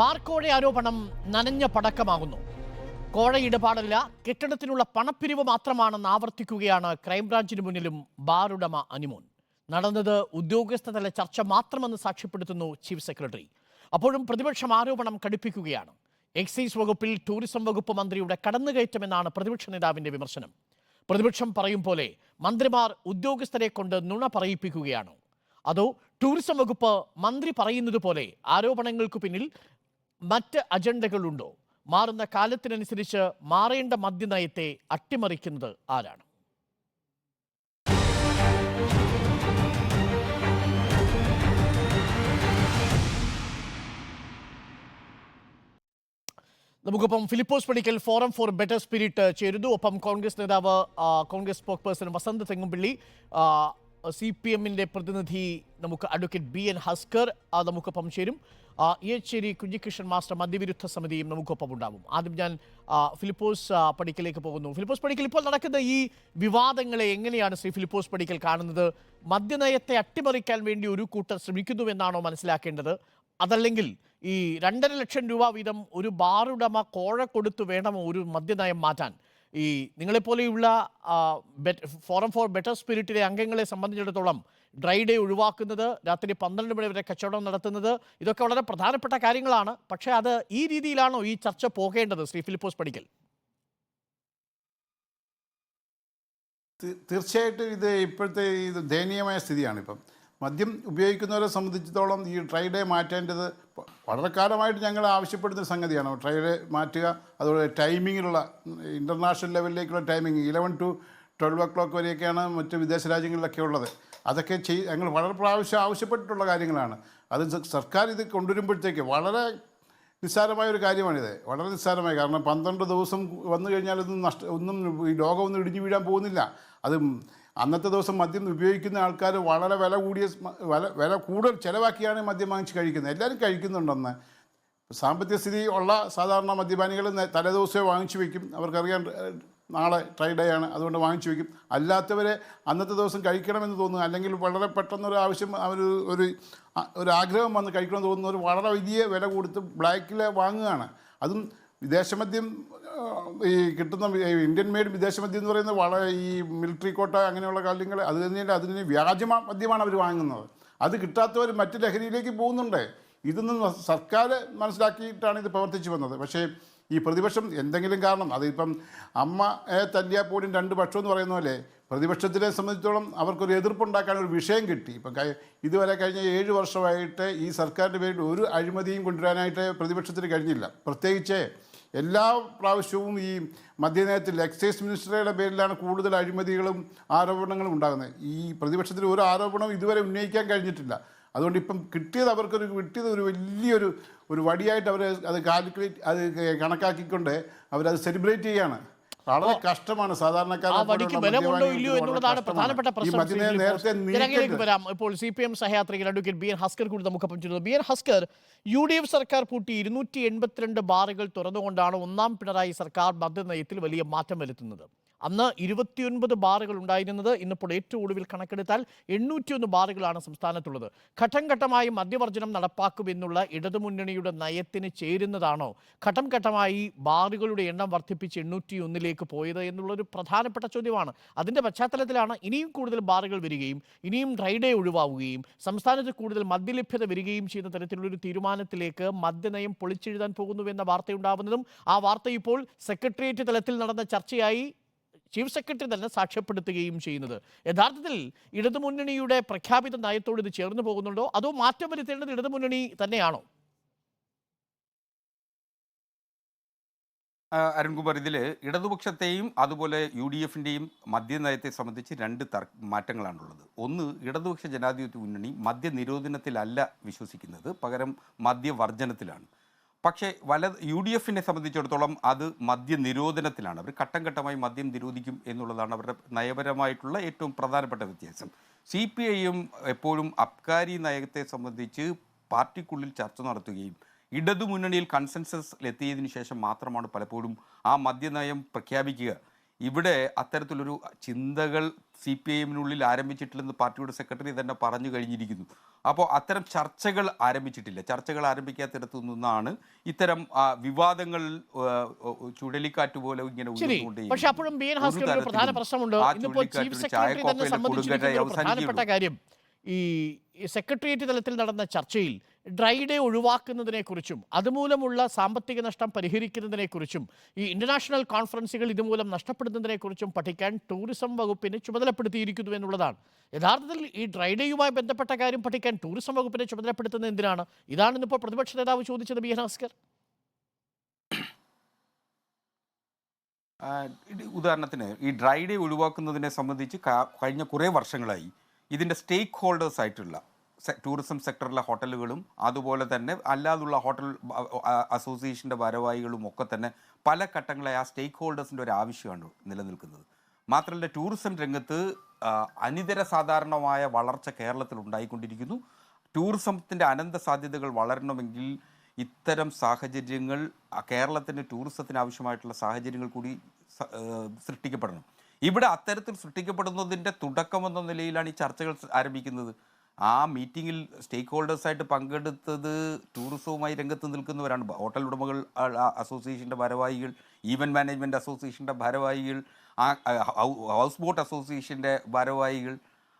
ബാർക്കോഴ ആരോപണം നനഞ്ഞ പടക്കമാകുന്നു. കോഴ ഇടപാടല്ല കെട്ടിടത്തിനുള്ള പണപ്പിരിവ് മാത്രമാണെന്ന് ആവർത്തിക്കുകയാണ് ക്രൈംബ്രാഞ്ചിന് മുന്നിലും ബാർ ഉടമ അനിമോൻ. നടന്നത് ഉദ്യോഗസ്ഥതല ചർച്ച മാത്രമെന്ന് സാക്ഷ്യപ്പെടുത്തുന്നു ചീഫ് സെക്രട്ടറി. അപ്പോഴും പ്രതിപക്ഷം ആരോപണം കടുപ്പിക്കുകയാണ്. എക്സൈസ് വകുപ്പിൽ ടൂറിസം വകുപ്പ് മന്ത്രിയുടെ കടന്നുകയറ്റമെന്നാണ് പ്രതിപക്ഷ നേതാവിന്റെ വിമർശനം. പ്രതിപക്ഷം പറയും പോലെ മന്ത്രിമാർ ഉദ്യോഗസ്ഥരെ കൊണ്ട് നുണ പറയിപ്പിക്കുകയാണോ. അതോ ടൂറിസം വകുപ്പ് മന്ത്രി പറയുന്നത് പോലെ ആരോപണങ്ങൾക്ക് പിന്നിൽ മറ്റ് അജണ്ടകളുണ്ടോ? മാറുന്ന കാലത്തിനനുസരിച്ച് മാറേണ്ട മദ്യനയത്തെ അട്ടിമറിക്കുന്നത് ആരാണ്? നമുക്കൊപ്പം Philipose Panickal forum for better spirit ചേരുന്നു. ഒപ്പം കോൺഗ്രസ് നേതാവ് Congress spokesperson Vasanth Thengumpilly C P എമ്മിന്റെ പ്രതിനിധി നമുക്ക് അഡ്വക്കേറ്റ് ബി എൻ ഹസ്കർ നമുക്കൊപ്പം ചേരും. ആ, ഇയച്ചേരി കുഞ്ഞികൃഷ്ണൻ മാസ്റ്റർ മദ്യവിരുദ്ധ സമിതിയും നമുക്കൊപ്പം ഉണ്ടാവും. ആദ്യം ഞാൻ ഫിലിപ്പോസ് പടിക്കലേക്ക് പോകുന്നു. ഫിലിപ്പോസ് പടിക്കൽ ഇപ്പോൾ നടക്കുന്ന ഈ വിവാദങ്ങളെ എങ്ങനെയാണ് ശ്രീ ഫിലിപ്പോസ് പടിക്കൽ കാണുന്നത്? മദ്യനയത്തെ അട്ടിമറിക്കാൻ വേണ്ടി ഒരു കൂട്ടർ ശ്രമിക്കുന്നുവെന്നാണോ മനസ്സിലാക്കേണ്ടത്? അതല്ലെങ്കിൽ ഈ രണ്ടര ലക്ഷം രൂപ വീതം ഒരു ബാറുടമ കോഴ കൊടുത്തു വേണമോ ഒരു മദ്യനയം മാറ്റാൻ? ഈ നിങ്ങളെപ്പോലെയുള്ള ഫോറം ഫോർ ബെറ്റർ സ്പിരിറ്റിലെ അംഗങ്ങളെ സംബന്ധിച്ചിടത്തോളം ഡ്രൈ ഡേ ഒഴിവാക്കുന്നത് രാത്രി പന്ത്രണ്ട് മണി വരെ കച്ചവടം നടത്തുന്നത് ഇതൊക്കെ വളരെ പ്രധാനപ്പെട്ട കാര്യങ്ങളാണ്. പക്ഷേ അത് ഈ രീതിയിലാണോ ഈ ചർച്ച പോകേണ്ടത് ശ്രീ ഫിലിപ്പോസ് പടിക്കൽ? തീർച്ചയായിട്ടും ഇത് ഇപ്പോഴത്തെ ഇത് ദയനീയമായ സ്ഥിതിയാണ് ഇപ്പം മദ്യം ഉപയോഗിക്കുന്നവരെ സംബന്ധിച്ചിടത്തോളം ഈ ട്രൈ ഡേ മാറ്റേണ്ടത് വളരെ കാലമായിട്ട് ഞങ്ങൾ ആവശ്യപ്പെടുന്ന സംഗതിയാണ്. ട്രൈ ഡേ മാറ്റുക അതുപോലെ ടൈമിങ്ങിലുള്ള international ലെവലിലേക്കുള്ള timing eleven to twelve o'clock വരെയൊക്കെയാണ് മറ്റ് വിദേശ രാജ്യങ്ങളിലൊക്കെ ഉള്ളത്. അതൊക്കെ ചെയ് ഞങ്ങൾ വളരെ പ്രാവശ്യം ആവശ്യപ്പെട്ടിട്ടുള്ള കാര്യങ്ങളാണ്. അത് സർക്കാർ ഇത് കൊണ്ടുവരുമ്പോഴത്തേക്ക് വളരെ നിസ്സാരമായ ഒരു കാര്യമാണിത്. വളരെ നിസ്സാരമായി. കാരണം പന്ത്രണ്ട് ദിവസം വന്നു കഴിഞ്ഞാൽ ഇതൊന്നും നഷ്ട ഒന്നും ഈ ലോകം ഒന്നും ഇടിഞ്ഞു വീഴാൻ പോകുന്നില്ല. അത് അന്നത്തെ ദിവസം മദ്യം ഉപയോഗിക്കുന്ന ആൾക്കാർ വളരെ വില കൂടിയ വില വില കൂടുതൽ ചിലവാക്കിയാണ് മദ്യം വാങ്ങിച്ച് കഴിക്കുന്നത്. എല്ലാവരും കഴിക്കുന്നുണ്ടെന്ന്. സാമ്പത്തിക സ്ഥിതി ഉള്ള സാധാരണ മദ്യപാനികൾ തലേദിവസമേ വാങ്ങിച്ചു വയ്ക്കും. അവർക്കറിയാൻ നാളെ ട്രൈ ഡേ ആണ്. അതുകൊണ്ട് വാങ്ങിച്ചു വയ്ക്കും. അല്ലാത്തവരെ അന്നത്തെ ദിവസം കഴിക്കണമെന്ന് തോന്നുന്നു. അല്ലെങ്കിൽ വളരെ പെട്ടെന്നൊരു ആവശ്യം അവർ ഒരു ഒരു ആഗ്രഹം വന്ന് കഴിക്കണമെന്ന് തോന്നുന്നവർ വളരെ വലിയ വില കൊടുത്ത് ബ്ലാക്കിൽ വാങ്ങുകയാണ്. അതും വിദേശമദ്യം ഈ കിട്ടുന്ന ഇന്ത്യൻ മെയ്ഡ് വിദേശമദ്യം എന്ന് പറയുന്നത് വളരെ ഈ മിലിറ്ററി കോട്ട അങ്ങനെയുള്ള കാര്യങ്ങൾ അത് തന്നെയല്ല അതിന് വ്യാജ മദ്യമാണ് അവർ വാങ്ങുന്നത്. അത് കിട്ടാത്തവർ മറ്റു ലഹരിയിലേക്ക് പോകുന്നുണ്ട്. ഇതൊന്നും സർക്കാർ മനസ്സിലാക്കിയിട്ടാണ് ഇത് പ്രവർത്തിച്ചു വന്നത്. പക്ഷേ ഈ പ്രതിപക്ഷം എന്തെങ്കിലും കാരണം അതിപ്പം അമ്മയെ തല്ലിയാൽ പോലും രണ്ട് പക്ഷം എന്ന് പറയുന്ന പോലെ പ്രതിപക്ഷത്തിനെ സംബന്ധിച്ചിടത്തോളം അവർക്കൊരു എതിർപ്പുണ്ടാക്കാൻ ഒരു വിഷയം കിട്ടി. ഇപ്പം ഇതുവരെ കഴിഞ്ഞ ഏഴ് വർഷമായിട്ട് ഈ സർക്കാരിന്റെ പേരിൽ ഒരു അഴിമതിയും കൊണ്ടുവരാനായിട്ട് പ്രതിപക്ഷത്തിന് കഴിഞ്ഞില്ല. പ്രത്യേകിച്ച് എല്ലാ പ്രാവശ്യവും ഈ മദ്യനയത്തിൽ എക്സൈസ് മിനിസ്റ്ററുടെ പേരിലാണ് കൂടുതൽ അഴിമതികളും ആരോപണങ്ങളും ഉണ്ടാകുന്നത്. ഈ പ്രതിപക്ഷത്തിൽ ഒരു ആരോപണവും ഇതുവരെ ഉന്നയിക്കാൻ കഴിഞ്ഞിട്ടില്ല. അതുകൊണ്ട് ഇപ്പം കിട്ടിയത് അവർക്കൊരു കിട്ടിയത് ഒരു വലിയൊരു ഒരു വടിയായിട്ട് അവർ അത് കാൽക്കുലേറ്റ് അത് കണക്കാക്കിക്കൊണ്ട് അവരത് സെലിബ്രേറ്റ് ചെയ്യാണ്. വളരെ കഷ്ടമാണ് സാധാരണക്കാരൻ ഇപ്പോൾ സി പി എം സഹയാത്രികൻ അഡ്വക്കേറ്റ് ബി എൻ ഹസ്കർ കൂടി നമുക്കൊപ്പം ചേരുന്നത്. B N Haskar U D F സർക്കാർ പൂട്ടി ഇരുന്നൂറ്റി എൺപത്തിരണ്ട് ബാറുകൾ തുറന്നുകൊണ്ടാണ് ഒന്നാം പിണറായി സർക്കാർ മദ്യനയത്തിൽ വലിയ മാറ്റം വരുത്തുന്നത്. അന്ന് ഇരുപത്തിയൊൻപത് ബാറുകൾ ഉണ്ടായിരുന്നത് ഇന്നിപ്പോൾ ഏറ്റവും ഒടുവിൽ കണക്കെടുത്താൽ എണ്ണൂറ്റിയൊന്ന് ബാറുകളാണ് സംസ്ഥാനത്തുള്ളത്. ഘട്ടം ഘട്ടമായി മദ്യവർജനം നടപ്പാക്കുമെന്നുള്ള ഇടതുമുന്നണിയുടെ നയത്തിന് ചേരുന്നതാണോ? ഘട്ടം ഘട്ടമായി ബാറുകളുടെ എണ്ണം വർദ്ധിപ്പിച്ച് എണ്ണൂറ്റിയൊന്നിലേക്ക് പോയത് എന്നുള്ളൊരു പ്രധാനപ്പെട്ട ചോദ്യമാണ്. അതിന്റെ പശ്ചാത്തലത്തിലാണ് ഇനിയും കൂടുതൽ ബാറുകൾ വരികയും ഇനിയും ഡ്രൈഡേ ഒഴിവാവുകയും സംസ്ഥാനത്ത് കൂടുതൽ മദ്യലഭ്യത വരികയും ചെയ്യുന്ന തരത്തിലുള്ളൊരു തീരുമാനത്തിലേക്ക് മദ്യനയം പൊളിച്ചെഴുതാൻ പോകുന്നുവെന്ന വാർത്തയുണ്ടാവുന്നതും ആ വാർത്ത ഇപ്പോൾ സെക്രട്ടേറിയറ്റ് തലത്തിൽ നടന്ന ചർച്ചയായി. ചീഫ് സെക്രട്ടറി തന്നെ സാക്ഷ്യപ്പെടുത്തുകയും ചെയ്യുന്നത്. യഥാർത്ഥത്തിൽ ഇടതുമുന്നണിയുടെ പ്രഖ്യാപിത നയത്തോട് ഇത് ചേർന്ന് പോകുന്നുണ്ടോ? അതോ മാറ്റം വരുത്തേണ്ടത് ഇടതുമുന്നണി തന്നെയാണോ? അരുൺകുമാർ ഇതിൽ ഇടതുപക്ഷത്തെയും അതുപോലെ യു ഡി എഫിന്റെയും മദ്യനയത്തെ സംബന്ധിച്ച് രണ്ട് തർ മാറ്റങ്ങളാണുള്ളത്. ഒന്ന് ഇടതുപക്ഷ ജനാധിപത്യ മുന്നണി മദ്യനിരോധനത്തിലല്ല വിശ്വസിക്കുന്നത്. പകരം മദ്യവർജനത്തിലാണ് പക്ഷേ വല യു ഡി എഫിനെ സംബന്ധിച്ചിടത്തോളം അത് മദ്യനിരോധനത്തിലാണ്. അവർ ഘട്ടം ഘട്ടമായി മദ്യം നിരോധിക്കും എന്നുള്ളതാണ് അവരുടെ നയപരമായിട്ടുള്ള ഏറ്റവും പ്രധാനപ്പെട്ട വ്യത്യാസം. സി പി ഐയും എപ്പോഴും അബ്കാരി നയത്തെ സംബന്ധിച്ച് പാർട്ടിക്കുള്ളിൽ ചർച്ച നടത്തുകയും ഇടതുമുന്നണിയിൽ കൺസെൻസസിൽ എത്തിയതിനു ശേഷം മാത്രമാണ് പലപ്പോഴും ആ മദ്യനയം പ്രഖ്യാപിക്കുക. ഇവിടെ അത്തരത്തിലൊരു ചിന്തകൾ സി പി ഐ എമ്മിനുള്ളിൽ ആരംഭിച്ചിട്ടില്ലെന്ന് പാർട്ടിയുടെ സെക്രട്ടറി തന്നെ പറഞ്ഞു കഴിഞ്ഞിരിക്കുന്നു. അപ്പോൾ അത്തരം ചർച്ചകൾ ആരംഭിച്ചിട്ടില്ല. ചർച്ചകൾ ആരംഭിക്കാത്തിടത്തു നിന്നാണ് ഇത്തരം വിവാദങ്ങൾ ചുഴലിക്കാറ്റ് പോലെ ഇങ്ങനെ. പക്ഷെ അപ്പോഴും ബി എൻ ഹാസ്കറിന് പ്രധാന പ്രശ്നമുണ്ട്. ഇന്നിപ്പോൾ ചീഫ് സെക്രട്ടറി തന്നെ സംബന്ധിച്ചിരിക്കുന്ന പ്രധാനപ്പെട്ട കാര്യം ഈ ഈ സെക്രട്ടേറിയറ്റ് തലത്തിൽ നടന്ന ചർച്ചയിൽ ഡ്രൈ ഡേ ഒഴിവാക്കുന്നതിനെക്കുറിച്ചും അതുമൂലമുള്ള സാമ്പത്തിക നഷ്ടം പരിഹരിക്കുന്നതിനെക്കുറിച്ചും ഈ ഇന്റർനാഷണൽ കോൺഫറൻസുകൾ ഇതുമൂലം നഷ്ടപ്പെടുന്നതിനെക്കുറിച്ചും പഠിക്കാൻ ടൂറിസം വകുപ്പിനെ ചുമതലപ്പെടുത്തിയിരിക്കുന്നു എന്നുള്ളതാണ്. യഥാർത്ഥത്തിൽ ഈ ഡ്രൈ ഡേയുമായി ബന്ധപ്പെട്ട കാര്യം പഠിക്കാൻ ടൂറിസം വകുപ്പിനെ ചുമതലപ്പെടുത്തുന്നത് എന്തിനാണ്? ഇതാണ് ഇന്നിപ്പോൾ പ്രതിപക്ഷ നേതാവ് ചോദിച്ചത് ബി ഹാസ്കർ ഉദാഹരണത്തിന് ഈ ഡ്രൈ ഡേ ഒഴിവാക്കുന്നതിനെ സംബന്ധിച്ച് കഴിഞ്ഞ കുറേ വർഷങ്ങളായി ഇതിന്റെ സ്റ്റേക്ക് ഹോൾഡേഴ്സ് ആയിട്ടുള്ള ടൂറിസം സെക്ടറിലെ ഹോട്ടലുകളും അതുപോലെ തന്നെ അല്ലാതുള്ള ഹോട്ടൽ അസോസിയേഷന്റെ ഭാരവാഹികളും ഒക്കെ തന്നെ പല ഘട്ടങ്ങളെ ആ സ്റ്റേക്ക് ഹോൾഡേഴ്സിന്റെ ഒരു ആവശ്യമാണ് നിലനിൽക്കുന്നത്. മാത്രമല്ല ടൂറിസം രംഗത്ത് അനിതര സാധാരണമായ വളർച്ച കേരളത്തിൽ ഉണ്ടായിക്കൊണ്ടിരിക്കുന്നു. ടൂറിസത്തിന്റെ അനന്ത സാധ്യതകൾ വളരണമെങ്കിൽ ഇത്തരം സാഹചര്യങ്ങൾ കേരളത്തിന്റെ ടൂറിസത്തിന് ആവശ്യമായിട്ടുള്ള സാഹചര്യങ്ങൾ കൂടി സൃഷ്ടിക്കപ്പെടണം. ഇവിടെ അത്തരത്തിൽ സൃഷ്ടിക്കപ്പെടുന്നതിന്റെ തുടക്കമെന്ന നിലയിലാണ് ഈ ചർച്ചകൾ ആരംഭിക്കുന്നത്. ആ മീറ്റിങ്ങിൽ സ്റ്റേക്ക് ഹോൾഡേഴ്സായിട്ട് പങ്കെടുത്തത് ടൂറിസവുമായി രംഗത്ത് നിൽക്കുന്നവരാണ്. ഹോട്ടൽ ഉടമകൾ അസോസിയേഷന്റെ ഭാരവാഹികൾ ഈവന്റ് മാനേജ്മെന്റ് അസോസിയേഷന്റെ ഭാരവാഹികൾ ഹൗസ് ബോട്ട് അസോസിയേഷന്റെ ഭാരവാഹികൾ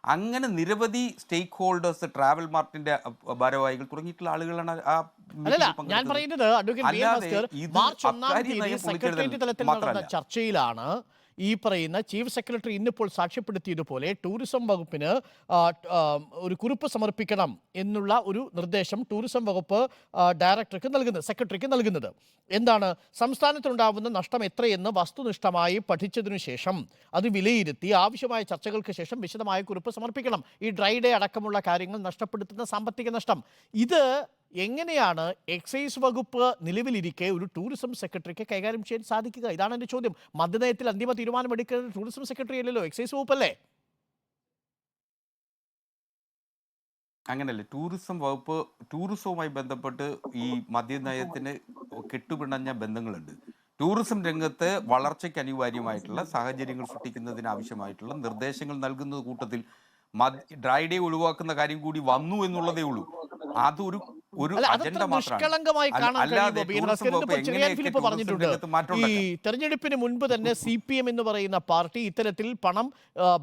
അങ്ങനെ നിരവധി സ്റ്റേക്ക് ഹോൾഡേഴ്സ് ട്രാവൽ മാർട്ടിന്റെ ഭാരവാഹികൾ തുടങ്ങിയിട്ടുള്ള ആളുകളാണ് ആ ഞാൻ. പറയുന്നത് അഡ്വക്കേറ്റ് മാർച്ച് ഒന്നാം തീയതി സെക്രട്ടേറിയറ്റ് തലത്തിൽ നടന്ന ചർച്ചയിലാണ്. ഈ പറയുന്ന ചീഫ് സെക്രട്ടറി ഇന്നിപ്പോൾ സാക്ഷ്യപ്പെടുത്തിയതുപോലെ ടൂറിസം വകുപ്പിന് ഒരു കുറിപ്പ് സമർപ്പിക്കണം എന്നുള്ള ഒരു നിർദ്ദേശം ടൂറിസം വകുപ്പ് ഡയറക്ടർക്ക് നൽകുന്നത് സെക്രട്ടറിക്ക് നൽകുന്നത്. എന്താണ്? സംസ്ഥാനത്തുണ്ടാവുന്ന നഷ്ടം എത്രയെന്ന് വസ്തുനിഷ്ഠമായി പഠിച്ചതിനു ശേഷം അത് വിലയിരുത്തി ആവശ്യമായ ചർച്ചകൾക്ക് ശേഷം വിശദമായ കുറിപ്പ് സമർപ്പിക്കണം. ഈ ഡ്രൈ ഡേ അടക്കമുള്ള കാര്യങ്ങൾ നഷ്ടപ്പെടുത്തുന്ന സാമ്പത്തിക നഷ്ടം. ഇത് എങ്ങനെയാണ് എക്സൈസ് വകുപ്പ് നിലവിലിരിക്കെ ഒരു ടൂറിസം സെക്രട്ടറിക്ക് കൈകാര്യം ചെയ്യാൻ സാധിക്കുക? ഇതാണ് എന്റെ ചോദ്യം. മദ്യനയത്തിൽ അന്തിമ തീരുമാനമെടുക്കുന്നത് ടൂറിസം സെക്രട്ടറി അല്ലല്ലോ എക്സൈസ് വകുപ്പല്ലേ? അങ്ങനല്ലേ ടൂറിസം വകുപ്പ് ടൂറിസവുമായി ബന്ധപ്പെട്ട് ഈ മദ്യനയത്തിന് കെട്ടുപിണഞ്ഞ ബന്ധങ്ങളുണ്ട്. ടൂറിസം രംഗത്ത് വളർച്ചയ്ക്ക് അനിവാര്യമായിട്ടുള്ള സാഹചര്യങ്ങൾ സൃഷ്ടിക്കുന്നതിന് ആവശ്യമായിട്ടുള്ള നിർദ്ദേശങ്ങൾ നൽകുന്ന കൂട്ടത്തിൽ ഡ്രൈ ഡേ ഒഴിവാക്കുന്ന കാര്യം കൂടി വന്നു എന്നുള്ളതേ ഉള്ളൂ. അതൊരു ഒരു നിഷ്കളങ്കമായി കാണാൻ കഴിയുമോ? ഫിലിപ്പ് പറഞ്ഞിട്ടുണ്ട്. ഈ? തെരഞ്ഞെടുപ്പിന് മുൻപ് തന്നെ സി പി എം എന്ന് പറയുന്ന പാർട്ടി ഇത്തരത്തിൽ പണം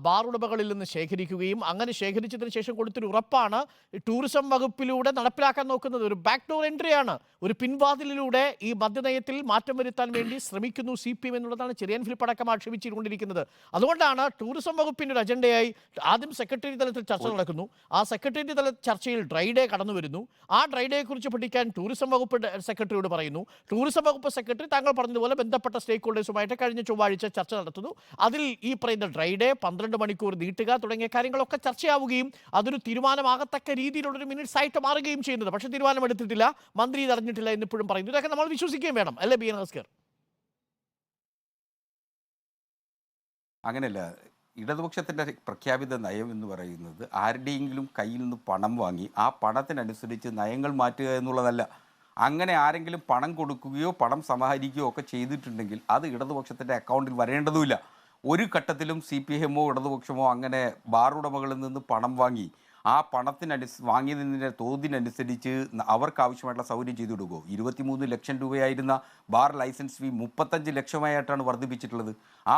ബാർ ഉടമകളിൽ നിന്ന് ശേഖരിക്കുകയും അങ്ങനെ ശേഖരിച്ചതിന് ശേഷം കൊടുത്തൊരു ഉറപ്പാണ് ടൂറിസം വകുപ്പിലൂടെ നടപ്പിലാക്കാൻ നോക്കുന്നത്. ഒരു ബാക്ക് ഡോർ എൻട്രിയാണ് ഒരു പിൻവാതിലിലൂടെ ഈ മദ്യനയത്തിൽ മാറ്റം വരുത്താൻ വേണ്ടി ശ്രമിക്കുന്നു സി പി എം എന്നുള്ളതാണ് ചെറിയൻ ഫിലിപ്പ് അടക്കം ആക്ഷേപിച്ചുകൊണ്ടിരിക്കുന്നത്. അതുകൊണ്ടാണ് ടൂറിസം വകുപ്പിന്റെ ഒരു അജണ്ടയായി ആദ്യം സെക്രട്ടറി തലത്തിൽ ചർച്ച നടക്കുന്നു. ആ സെക്രട്ടറി തല ചർച്ചയിൽ ഡ്രൈഡേ കടന്നു വരുന്നു ആ ഡ്രൈ ഡേയെ കുറിച്ച് പഠിക്കാൻ ടൂറിസം വകുപ്പ് സെക്രട്ടറിയോട് പറയുന്നു. ടൂറിസം വകുപ്പ് സെക്രട്ടറി താങ്കൾ പറഞ്ഞതുപോലെ ബന്ധപ്പെട്ട സ്റ്റേക്ക് ഹോൾഡേഴ്സുമായിട്ട് കഴിഞ്ഞ ചൊവ്വാഴ്ച ചർച്ച നടത്തുന്നു. അതിൽ ഈ പറയുന്ന ഡ്രൈ ഡേ പന്ത്രണ്ട് മണിക്കൂർ നീട്ടുക തുടങ്ങിയ കാര്യങ്ങളൊക്കെ ചർച്ചയാവുകയും അതൊരു തീരുമാനമാകത്തക്ക രീതിയിലുള്ളൊരു മിനിറ്റ്സ് ആയിട്ട് മാറുകയും ചെയ്യുന്നത്. പക്ഷേ തീരുമാനമെടുത്തിട്ടില്ല മന്ത്രി ഇത് അറിഞ്ഞിട്ടില്ല എന്നിപ്പോഴും പറയുന്നു. ഇതൊക്കെ നമ്മൾ വിശ്വസിക്കുകയും വേണം. അല്ലേ ബി എൻ അങ്ങനെയല്ല. ഇടതുപക്ഷത്തിന്റെ പ്രഖ്യാപിത നയം എന്ന് പറയുന്നത് ആരുടെയെങ്കിലും കയ്യിൽ നിന്ന് പണം വാങ്ങി ആ പണത്തിനനുസരിച്ച് നയങ്ങൾ മാറ്റുക എന്നുള്ളതല്ല. അങ്ങനെ ആരെങ്കിലും പണം കൊടുക്കുകയോ പണം സമാഹരിക്കുകയോ ഒക്കെ ചെയ്തിട്ടുണ്ടെങ്കിൽ അത് ഇടതുപക്ഷത്തിന്റെ അക്കൗണ്ടിൽ വരേണ്ടതുമില്ല. ഒരു ഘട്ടത്തിലും സി പി എമ്മോ ഇടതുപക്ഷമോ അങ്ങനെ ബാറുടമകളിൽ നിന്ന് പണം വാങ്ങി ആ പണത്തിനനുസ വാങ്ങിയതിന്റെ തോതിനനുസരിച്ച് അവർക്ക് ആവശ്യമായിട്ടുള്ള സൗകര്യം ചെയ്തു കൊടുക്കുമോ ഇരുപത്തിമൂന്ന് ലക്ഷം രൂപയായിരുന്ന ബാർ ലൈസൻസ് ഫീ മുപ്പത്തഞ്ച് ലക്ഷമായിട്ടാണ് വർദ്ധിപ്പിച്ചിട്ടുള്ളത്. ആ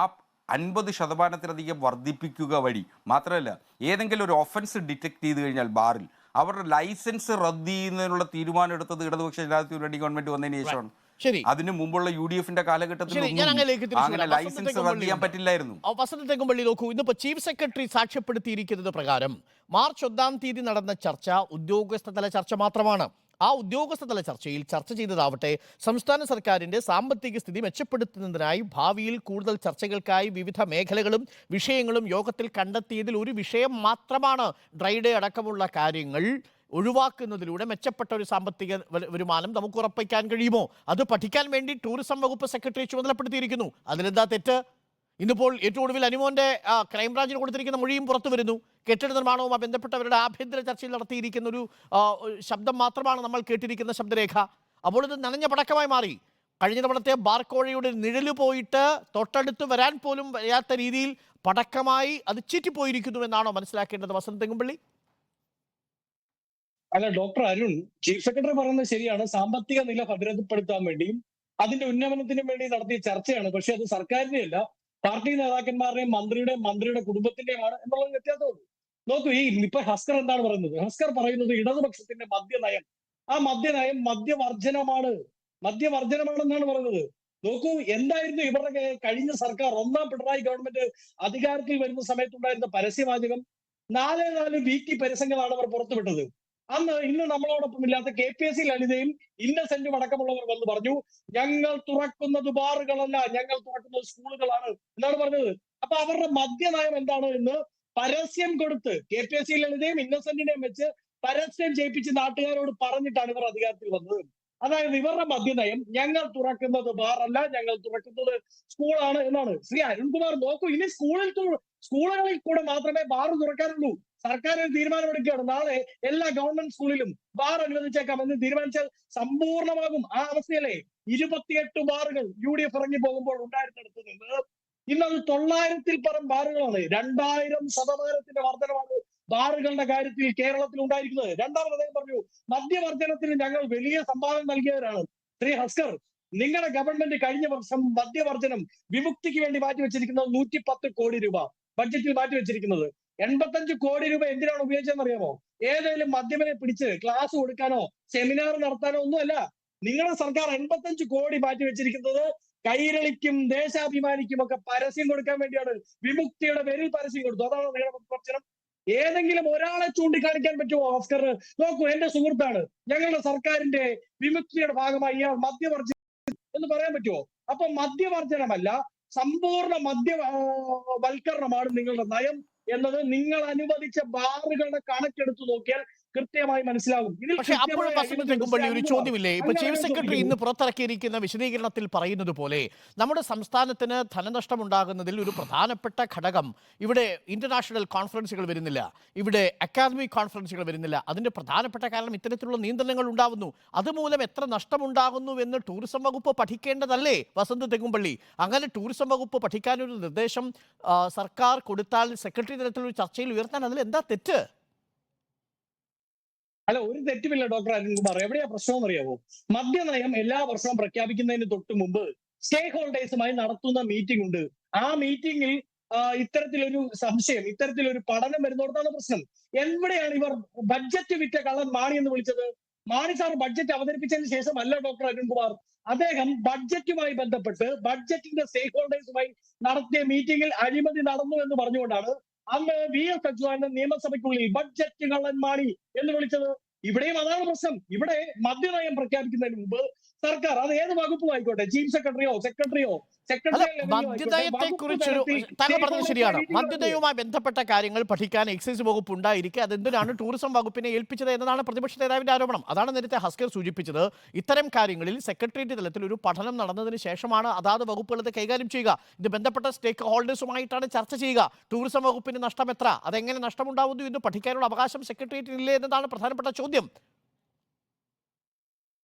അൻപത് ശതമാനത്തിലധികം വർദ്ധിപ്പിക്കുക വഴി മാത്രമല്ല ഏതെങ്കിലും ഒരു ഒഫൻസ് ഡിറ്റക്ട് ചെയ്ത് കഴിഞ്ഞാൽ ബാറിൽ അവരുടെ ലൈസൻസ് റദ്ദ് ചെയ്യുന്നതിനുള്ള തീരുമാനം എടുത്തത് ഇടതുപക്ഷ ജനാധിപത്യ വേണ്ടി ഗവൺമെന്റ് വന്നതിന് ശേഷമാണ്. ശരി. അതിന് മുമ്പുള്ള യു ഡി എഫിന്റെ കാലഘട്ടത്തിൽ അങ്ങനെ ലൈസൻസ് റദ്ദ് ചെയ്യാൻ പറ്റില്ലായിരുന്നു. നോക്കൂ. ഇന്നിപ്പോ ചീഫ് സെക്രട്ടറി സാക്ഷ്യപ്പെടുത്തിയിരിക്കുന്നത് പ്രകാരം മാർച്ച് ഒന്നാം തീയതി നടന്ന ചർച്ച ഉദ്യോഗസ്ഥ തല ചർച്ച മാത്രമാണ്. ആ ഉദ്യോഗസ്ഥ തല ചർച്ചയിൽ ചർച്ച ചെയ്തതാവട്ടെ സംസ്ഥാന സർക്കാരിന്റെ സാമ്പത്തിക സ്ഥിതി മെച്ചപ്പെടുത്തുന്നതിനായി ഭാവിയിൽ കൂടുതൽ ചർച്ചകൾക്കായി വിവിധ മേഖലകളും വിഷയങ്ങളും യോഗത്തിൽ കണ്ടെത്തിയതിൽ ഒരു വിഷയം മാത്രമാണ് ഡ്രൈഡേ അടക്കമുള്ള കാര്യങ്ങൾ ഒഴിവാക്കുന്നതിലൂടെ മെച്ചപ്പെട്ട ഒരു സാമ്പത്തിക വരുമാനം നമുക്ക് ഉറപ്പിക്കാൻ കഴിയുമോ? അത് പഠിക്കാൻ വേണ്ടി ടൂറിസം വകുപ്പ് സെക്രട്ടറി ചുമതലപ്പെടുത്തിയിരിക്കുന്നു. അതിലെന്താ തെറ്റ്? ഇന്നിപ്പോൾ ഏറ്റവും ഒടുവിൽ അനുമോന്റെ ക്രൈംബ്രാഞ്ചിന് കൊടുത്തിരിക്കുന്ന മൊഴിയും പുറത്തു വരുന്നു. കെട്ടിട നിർമ്മാണവുമായി ബന്ധപ്പെട്ടവരുടെ ആഭ്യന്തര ചർച്ചയിൽ നടത്തിയിരിക്കുന്ന ഒരു ശബ്ദം മാത്രമാണ് നമ്മൾ കേട്ടിരിക്കുന്ന ശബ്ദരേഖ. അപ്പോൾ ഇത് നനഞ്ഞ പടക്കമായി മാറി. കഴിഞ്ഞ തവണത്തെ ബാർക്കോഴയുടെ നിഴൽ പോയിട്ട് തൊട്ടടുത്ത് വരാൻ പോലും വരാത്ത രീതിയിൽ പടക്കമായി അത് ചീറ്റിപ്പോയിരിക്കുന്നു എന്നാണോ മനസ്സിലാക്കേണ്ടത് വസന്ത് തെങ്ങുംപള്ളി? അല്ല ഡോക്ടർ അരുൺ ചീഫ് സെക്രട്ടറി പറയുന്നത് ശരിയാണ്. സാമ്പത്തിക നില ഭദ്രതപ്പെടുത്താൻ വേണ്ടിയും അതിന്റെ ഉന്നമനത്തിനും വേണ്ടി നടത്തിയ ചർച്ചയാണ്. പക്ഷെ അത് സർക്കാരിന്റെ അല്ല പാർട്ടി നേതാക്കന്മാരുടെയും മന്ത്രിയുടെയും മന്ത്രിയുടെ കുടുംബത്തിന്റെയുമാണ് എന്നുള്ളത് വ്യത്യാസമുള്ളൂ നോക്കൂ ഈ ഇപ്പൊ ഹസ്കർ എന്താണ് പറയുന്നത്? ഹസ്കർ പറയുന്നത് ഇടതുപക്ഷത്തിന്റെ മദ്യനയം. ആ മദ്യനയം മദ്യവർജനമാണ്. മദ്യവർജനമാണെന്നാണ് പറയുന്നത്. നോക്കൂ എന്തായിരുന്നു ഇവരുടെ കഴിഞ്ഞ സർക്കാർ ഒന്നാം പിണറായി ഗവൺമെന്റ് അധികാരത്തിൽ വരുന്ന സമയത്തുണ്ടായിരുന്ന പരസ്യവാചകം? നാലേ നാല് വീക്കി പരസ്യങ്ങളാണ് അവർ പുറത്തുവിട്ടത്. അന്ന് ഇന്ന് നമ്മളോടൊപ്പം ഇല്ലാത്ത കെ പി എസ് സി ലളിതയും ഇന്നസെന്റും അടക്കമുള്ളവർ വന്ന് പറഞ്ഞു ഞങ്ങൾ തുറക്കുന്നത് ബാറുകളല്ല ഞങ്ങൾ തുറക്കുന്നത് സ്കൂളുകളാണ്. എന്നാണ് പറഞ്ഞത്? അപ്പൊ അവരുടെ മദ്യനയം എന്താണ് എന്ന് പരസ്യം കൊടുത്ത് കെ പി എസ് സി ലളിതയും ഇന്നസെന്റിനെയും വെച്ച് പരസ്യം ചെയ്യിപ്പിച്ച് നാട്ടുകാരോട് പറഞ്ഞിട്ടാണ് ഇവർ അധികാരത്തിൽ വന്നത്. അതായത് ഇവരുടെ മദ്യനയം ഞങ്ങൾ തുറക്കുന്നത് ബാറല്ല ഞങ്ങൾ തുറക്കുന്നത് സ്കൂളാണ് എന്നാണ്. ശ്രീ അരുൺകുമാർ നോക്കൂ ഇനി സ്കൂളിൽ സ്കൂളുകളിൽ കൂടെ മാത്രമേ ബാർ തുറക്കാനുള്ളൂ സർക്കാർ ഒരു തീരുമാനമെടുക്കുകയാണ്. നാളെ എല്ലാ ഗവൺമെന്റ് സ്കൂളിലും ബാർ അനുവദിച്ചേക്കാം എന്ന് തീരുമാനിച്ചാൽ സമ്പൂർണമാകും ആ അവസ്ഥയല്ലേ? ഇരുപത്തിയെട്ട് ബാറുകൾ യു ഡി എഫ് ഇറങ്ങി പോകുമ്പോൾ ഉണ്ടായിരുന്നിടത്ത് നിന്ന്. ഇന്നത് തൊള്ളായിരത്തിൽ പരം ബാറുകളാണ് രണ്ടായിരം ശതമാനത്തിന്റെ വർധനമാണ് ബാറുകളുടെ കാര്യത്തിൽ കേരളത്തിൽ ഉണ്ടായിരിക്കുന്നത്. രണ്ടാമത് അദ്ദേഹം പറഞ്ഞു മദ്യവർജനത്തിന് ഞങ്ങൾ വലിയ സംഭാവന നൽകിയവരാണ്. ശ്രീ ഹസ്കർ നിങ്ങളുടെ ഗവൺമെന്റ് കഴിഞ്ഞ വർഷം മദ്യവർജനം വിമുക്തിക്ക് വേണ്ടി മാറ്റിവെച്ചിരിക്കുന്നത് നൂറ്റി പത്ത് കോടി രൂപ. ബഡ്ജറ്റിൽ മാറ്റിവെച്ചിരിക്കുന്നത്. എൺപത്തഞ്ച് കോടി രൂപ എന്തിനാണ് ഉപയോഗിച്ചതെന്ന് അറിയാമോ? ഏതെങ്കിലും മദ്യമനെ പിടിച്ച് ക്ലാസ് കൊടുക്കാനോ സെമിനാർ നടത്താനോ ഒന്നുമല്ല. നിങ്ങളുടെ സർക്കാർ എൺപത്തഞ്ച് കോടി മാറ്റി വെച്ചിരിക്കുന്നത് കൈരളിക്കും ദേശാഭിമാനിക്കും ഒക്കെ പരസ്യം കൊടുക്കാൻ വേണ്ടിയാണ്. വിമുക്തിയുടെ പേരിൽ പരസ്യം കൊടുത്തു. അതാണ് നിങ്ങളുടെ പ്രശ്നം ഏതെങ്കിലും ഒരാളെ ചൂണ്ടിക്കാണിക്കാൻ പറ്റുമോ ഓസ്കർ? നോക്കൂ എന്റെ സുഹൃത്താണ്. ഞങ്ങളുടെ സർക്കാരിന്റെ വിമുക്തിയുടെ ഭാഗമായി ഇയാൾ മദ്യവർജ എന്ന് പറയാൻ പറ്റുമോ? അപ്പൊ മദ്യവർജനമല്ല സമ്പൂർണ മദ്യ വൽക്കരണമാണ് നിങ്ങളുടെ നയം. എന്നത് നിങ്ങൾ അനുവദിച്ച ബാറുകളുടെ കണക്കെടുത്ത് നോക്കിയാൽ കൃത്യമായി മനസ്സിലാകും പക്ഷേ അപ്പോഴും വസന്ത് ഒരു ചോദ്യമില്ലേ? ഇപ്പൊ ചീഫ് സെക്രട്ടറി ഇന്ന് പുറത്തിറക്കിയിരിക്കുന്ന വിശദീകരണത്തിൽ പറയുന്നത് പോലെ നമ്മുടെ സംസ്ഥാനത്തിന് ധനനഷ്ടം ഉണ്ടാകുന്നതിൽ ഒരു പ്രധാനപ്പെട്ട ഘടകം ഇവിടെ ഇന്റർനാഷണൽ കോൺഫറൻസുകൾ വരുന്നില്ല. ഇവിടെ അക്കാദമിക് കോൺഫറൻസുകൾ വരുന്നില്ല. അതിന്റെ പ്രധാനപ്പെട്ട കാരണം ഇത്തരത്തിലുള്ള നിയന്ത്രണങ്ങൾ ഉണ്ടാകുന്നു അതുമൂലം എത്ര നഷ്ടമുണ്ടാകുന്നു എന്ന് ടൂറിസം വകുപ്പ് പഠിക്കേണ്ടതല്ലേ? വസന്ത് തെങ്ങുംപള്ളി അങ്ങനെ ടൂറിസം വകുപ്പ് പഠിക്കാനൊരു നിർദ്ദേശം സർക്കാർ കൊടുത്താൽ സെക്രട്ടറി തലത്തിലൊരു ചർച്ചയിൽ ഉയർത്താൻ അതിൽ എന്താ തെറ്റ്? അല്ല ഒരു തെറ്റുമില്ല ഡോക്ടർ അരുൺകുമാർ എവിടെയാ പ്രശ്നം അറിയാവോ മദ്യനയം എല്ലാ വർഷവും പ്രഖ്യാപിക്കുന്നതിന് തൊട്ട് മുമ്പ് സ്റ്റേക്ക് ഹോൾഡേഴ്സുമായി നടത്തുന്ന മീറ്റിംഗ് ഉണ്ട്. ആ മീറ്റിംഗിൽ ഇത്തരത്തിലൊരു സംശയം ഇത്തരത്തിലൊരു പഠനം വരുന്നിടത്താണ് പ്രശ്നം. എവിടെയാണ് ഇവർ ബഡ്ജറ്റ് വിറ്റ കള്ളൻ മാണി എന്ന് വിളിച്ചത്? മാണി സാർ ബഡ്ജറ്റ് അവതരിപ്പിച്ചതിന് ശേഷം അല്ല ഡോക്ടർ അരുൺകുമാർ അദ്ദേഹം ബഡ്ജറ്റുമായി ബന്ധപ്പെട്ട് ബഡ്ജറ്റിന്റെ സ്റ്റേക്ക് ഹോൾഡേഴ്സുമായി നടത്തിയ മീറ്റിംഗിൽ അഴിമതി നടന്നു എന്ന് പറഞ്ഞുകൊണ്ടാണ് അന്ന് വി എസ് അച്യുതാനന്ദൻ നിയമസഭയ്ക്കുള്ളിൽ ബഡ്ജറ്റ് കള്ളൻ എന്ന് വിളിച്ചത്. ഇവിടെയും അതാണ് പ്രശ്നം. ഇവിടെ മദ്യനയം പ്രഖ്യാപിക്കുന്നതിന് മുമ്പ് സർക്കാർ അത് ഏത് വകുപ്പും ആയിക്കോട്ടെ? ചീഫ് സെക്രട്ടറിയോ സെക്രട്ടറിയോ അല്ല മദ്യനയത്തെ കുറിച്ചൊരു താങ്കൾ പറഞ്ഞത് ശരിയാണ്. മദ്യതയുമായി ബന്ധപ്പെട്ട കാര്യങ്ങൾ പഠിക്കാൻ എക്സൈസ് വകുപ്പ് ഉണ്ടായിരിക്കെ അതെന്തിനാണ് ടൂറിസം വകുപ്പിനെ ഏൽപ്പിച്ചത് എന്നതാണ് പ്രതിപക്ഷ നേതാവിന്റെ ആരോപണം. അതാണ് നേരത്തെ ഹസ്കർ സൂചിപ്പിച്ചത്. ഇത്തരം കാര്യങ്ങളിൽ സെക്രട്ടേറിയറ്റ് തലത്തിൽ ഒരു പഠനം നടന്നതിന് ശേഷമാണ് അതാത് വകുപ്പുകളത് കൈകാര്യം ചെയ്യുക. ഇത് ബന്ധപ്പെട്ട സ്റ്റേക്ക് ഹോൾഡേഴ്സുമായിട്ടാണ് ചർച്ച ചെയ്യുക. ടൂറിസം വകുപ്പിന് നഷ്ടം എത്ര? അതെങ്ങനെ നഷ്ടമുണ്ടാവുന്നു എന്ന് പഠിക്കാനുള്ള അവകാശം സെക്രട്ടേറിയറ്റിനില്ലേ എന്നതാണ് പ്രധാനപ്പെട്ട ചോദ്യം.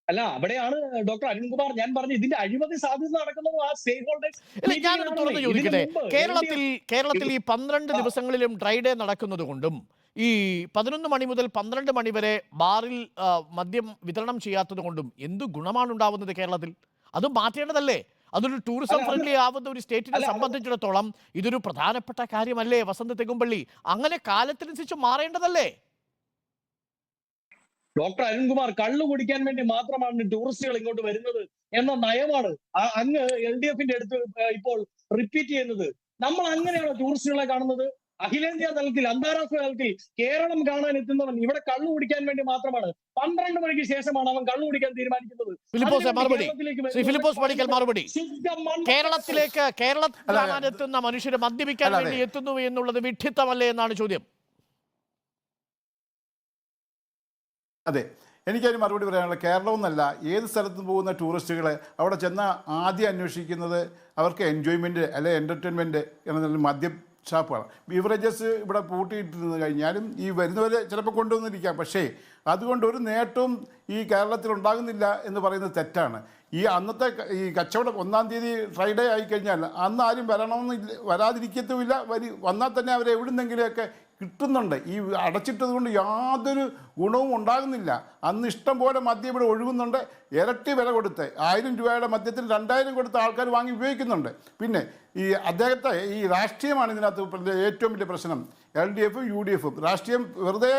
അല്ല അവിടെയാണ് ഡോക്ടർ അരുൺകുമാർ ഞാൻ പറഞ്ഞു ഇതിന്റെ അഴിമതി സാധ്യത നടക്കുന്നത് ആ സ്റ്റേക്ക് ഹോൾഡേഴ്സ് ഞാൻ ഞാനൊന്ന് തുറന്നു ചോദിക്കട്ടെ? കേരളത്തിൽ കേരളത്തിൽ ഈ പന്ത്രണ്ട്. ദിവസങ്ങളിലും ഡ്രൈ ഡേ നടക്കുന്നത് കൊണ്ടും ഈ പതിനൊന്ന് മണി മുതൽ പന്ത്രണ്ട് മണി വരെ ബാറിൽ മദ്യം വിതരണം ചെയ്യാത്തത് കൊണ്ടും എന്ത് ഗുണമാണ് ഉണ്ടാവുന്നത് കേരളത്തിൽ? അത് മാറ്റേണ്ടതല്ലേ? അതൊരു ടൂറിസം ഫ്രണ്ട്ലി ആവുന്ന ഒരു സ്റ്റേറ്റിനെ സംബന്ധിച്ചിടത്തോളം ഇതൊരു പ്രധാനപ്പെട്ട കാര്യമല്ലേ വസന്ത് തെങ്ങുംപള്ളി അങ്ങനെ കാലത്തിനനുസരിച്ച് മാറേണ്ടതല്ലേ? ഡോക്ടർ അരുൺകുമാർ കള്ളു കുടിക്കാൻ വേണ്ടി മാത്രമാണ് ടൂറിസ്റ്റുകൾ ഇങ്ങോട്ട് വരുന്നത് എന്ന നയമാണ് അങ്ങ് എൽ ഡി എഫിന്റെ അടുത്ത് ഇപ്പോൾ റിപ്പീറ്റ് ചെയ്യുന്നത്. നമ്മൾ അങ്ങനെയാണോ ടൂറിസ്റ്റുകളെ കാണുന്നത്? അഖിലേന്ത്യാ തലത്തിൽ അന്താരാഷ്ട്ര തലത്തിൽ കേരളം കാണാൻ എത്തുന്നവൻ ഇവിടെ കള്ളു കുടിക്കാൻ വേണ്ടി മാത്രമാണ്. പന്ത്രണ്ട് മണിക്ക് ശേഷമാണ് അവൻ കള്ളു കുടിക്കാൻ തീരുമാനിക്കുന്നത്. ഫിലിപ്പോസ് കേരളത്തിലേക്ക് ഫിലിപ്പോസ് പണിക്കൽ മറുപടി. കേരളത്തിലേക്ക് കേരളത്തിൽ എത്തുന്ന മനുഷ്യരെ മദ്യപിക്കാൻ വേണ്ടി എത്തുന്നു എന്നുള്ളത് വിഡ്ഢിത്തമല്ലേ എന്നാണ് ചോദ്യം. അതെ. എനിക്കതിന് മറുപടി പറയാനുള്ള കേരളമെന്നല്ല ഏത് സ്ഥലത്ത് പോകുന്ന ടൂറിസ്റ്റുകളെ അവിടെ ചെന്ന ആദ്യം അന്വേഷിക്കുന്നത് അവർക്ക് എൻജോയ്മെന്റ് അല്ലെ എന്റർടൈൻമെന്റ് എന്നതിൽ മദ്യം ഷാപ്പുകളാണ് ബീവറേജസ് ഇവിടെ പൂട്ടിയിട്ടിരുന്നു കഴിഞ്ഞാലും ഈ വരുന്നവരെ ചിലപ്പോൾ കൊണ്ടുവന്നിരിക്കാം. പക്ഷേ അതുകൊണ്ട് ഒരു നേട്ടവും ഈ കേരളത്തിൽ ഉണ്ടാകുന്നില്ല എന്ന് പറയുന്നത് തെറ്റാണ്. ഈ അന്നത്തെ ഈ കച്ചവടം ഒന്നാം തീയതി ഫ്രൈഡേ ആയിക്കഴിഞ്ഞാൽ അന്ന് ആരും വരണമെന്നില്ല വരാതിരിക്കത്തുമില്ല. വരി വന്നാൽ തന്നെ അവരെ എവിടുന്നെങ്കിലുമൊക്കെ കിട്ടുന്നുണ്ട്. ഈ അടച്ചിട്ടത് കൊണ്ട് യാതൊരു ഗുണവും ഉണ്ടാകുന്നില്ല. അന്ന് ഇഷ്ടം പോലെ മദ്യം ഇവിടെ ഒഴുകുന്നുണ്ട്. ഇരട്ടി വില കൊടുത്ത് ആയിരം രൂപയുടെ മദ്യത്തിൽ രണ്ടായിരം കൊടുത്ത് ആൾക്കാർ വാങ്ങി ഉപയോഗിക്കുന്നുണ്ട്. പിന്നെ ഈ അദ്ദേഹത്തെ ഈ രാഷ്ട്രീയമാണ് ഇതിനകത്ത് ഏറ്റവും വലിയ പ്രശ്നം. എൽ ഡി എഫും യു ഡി എഫും രാഷ്ട്രീയം വെറുതെ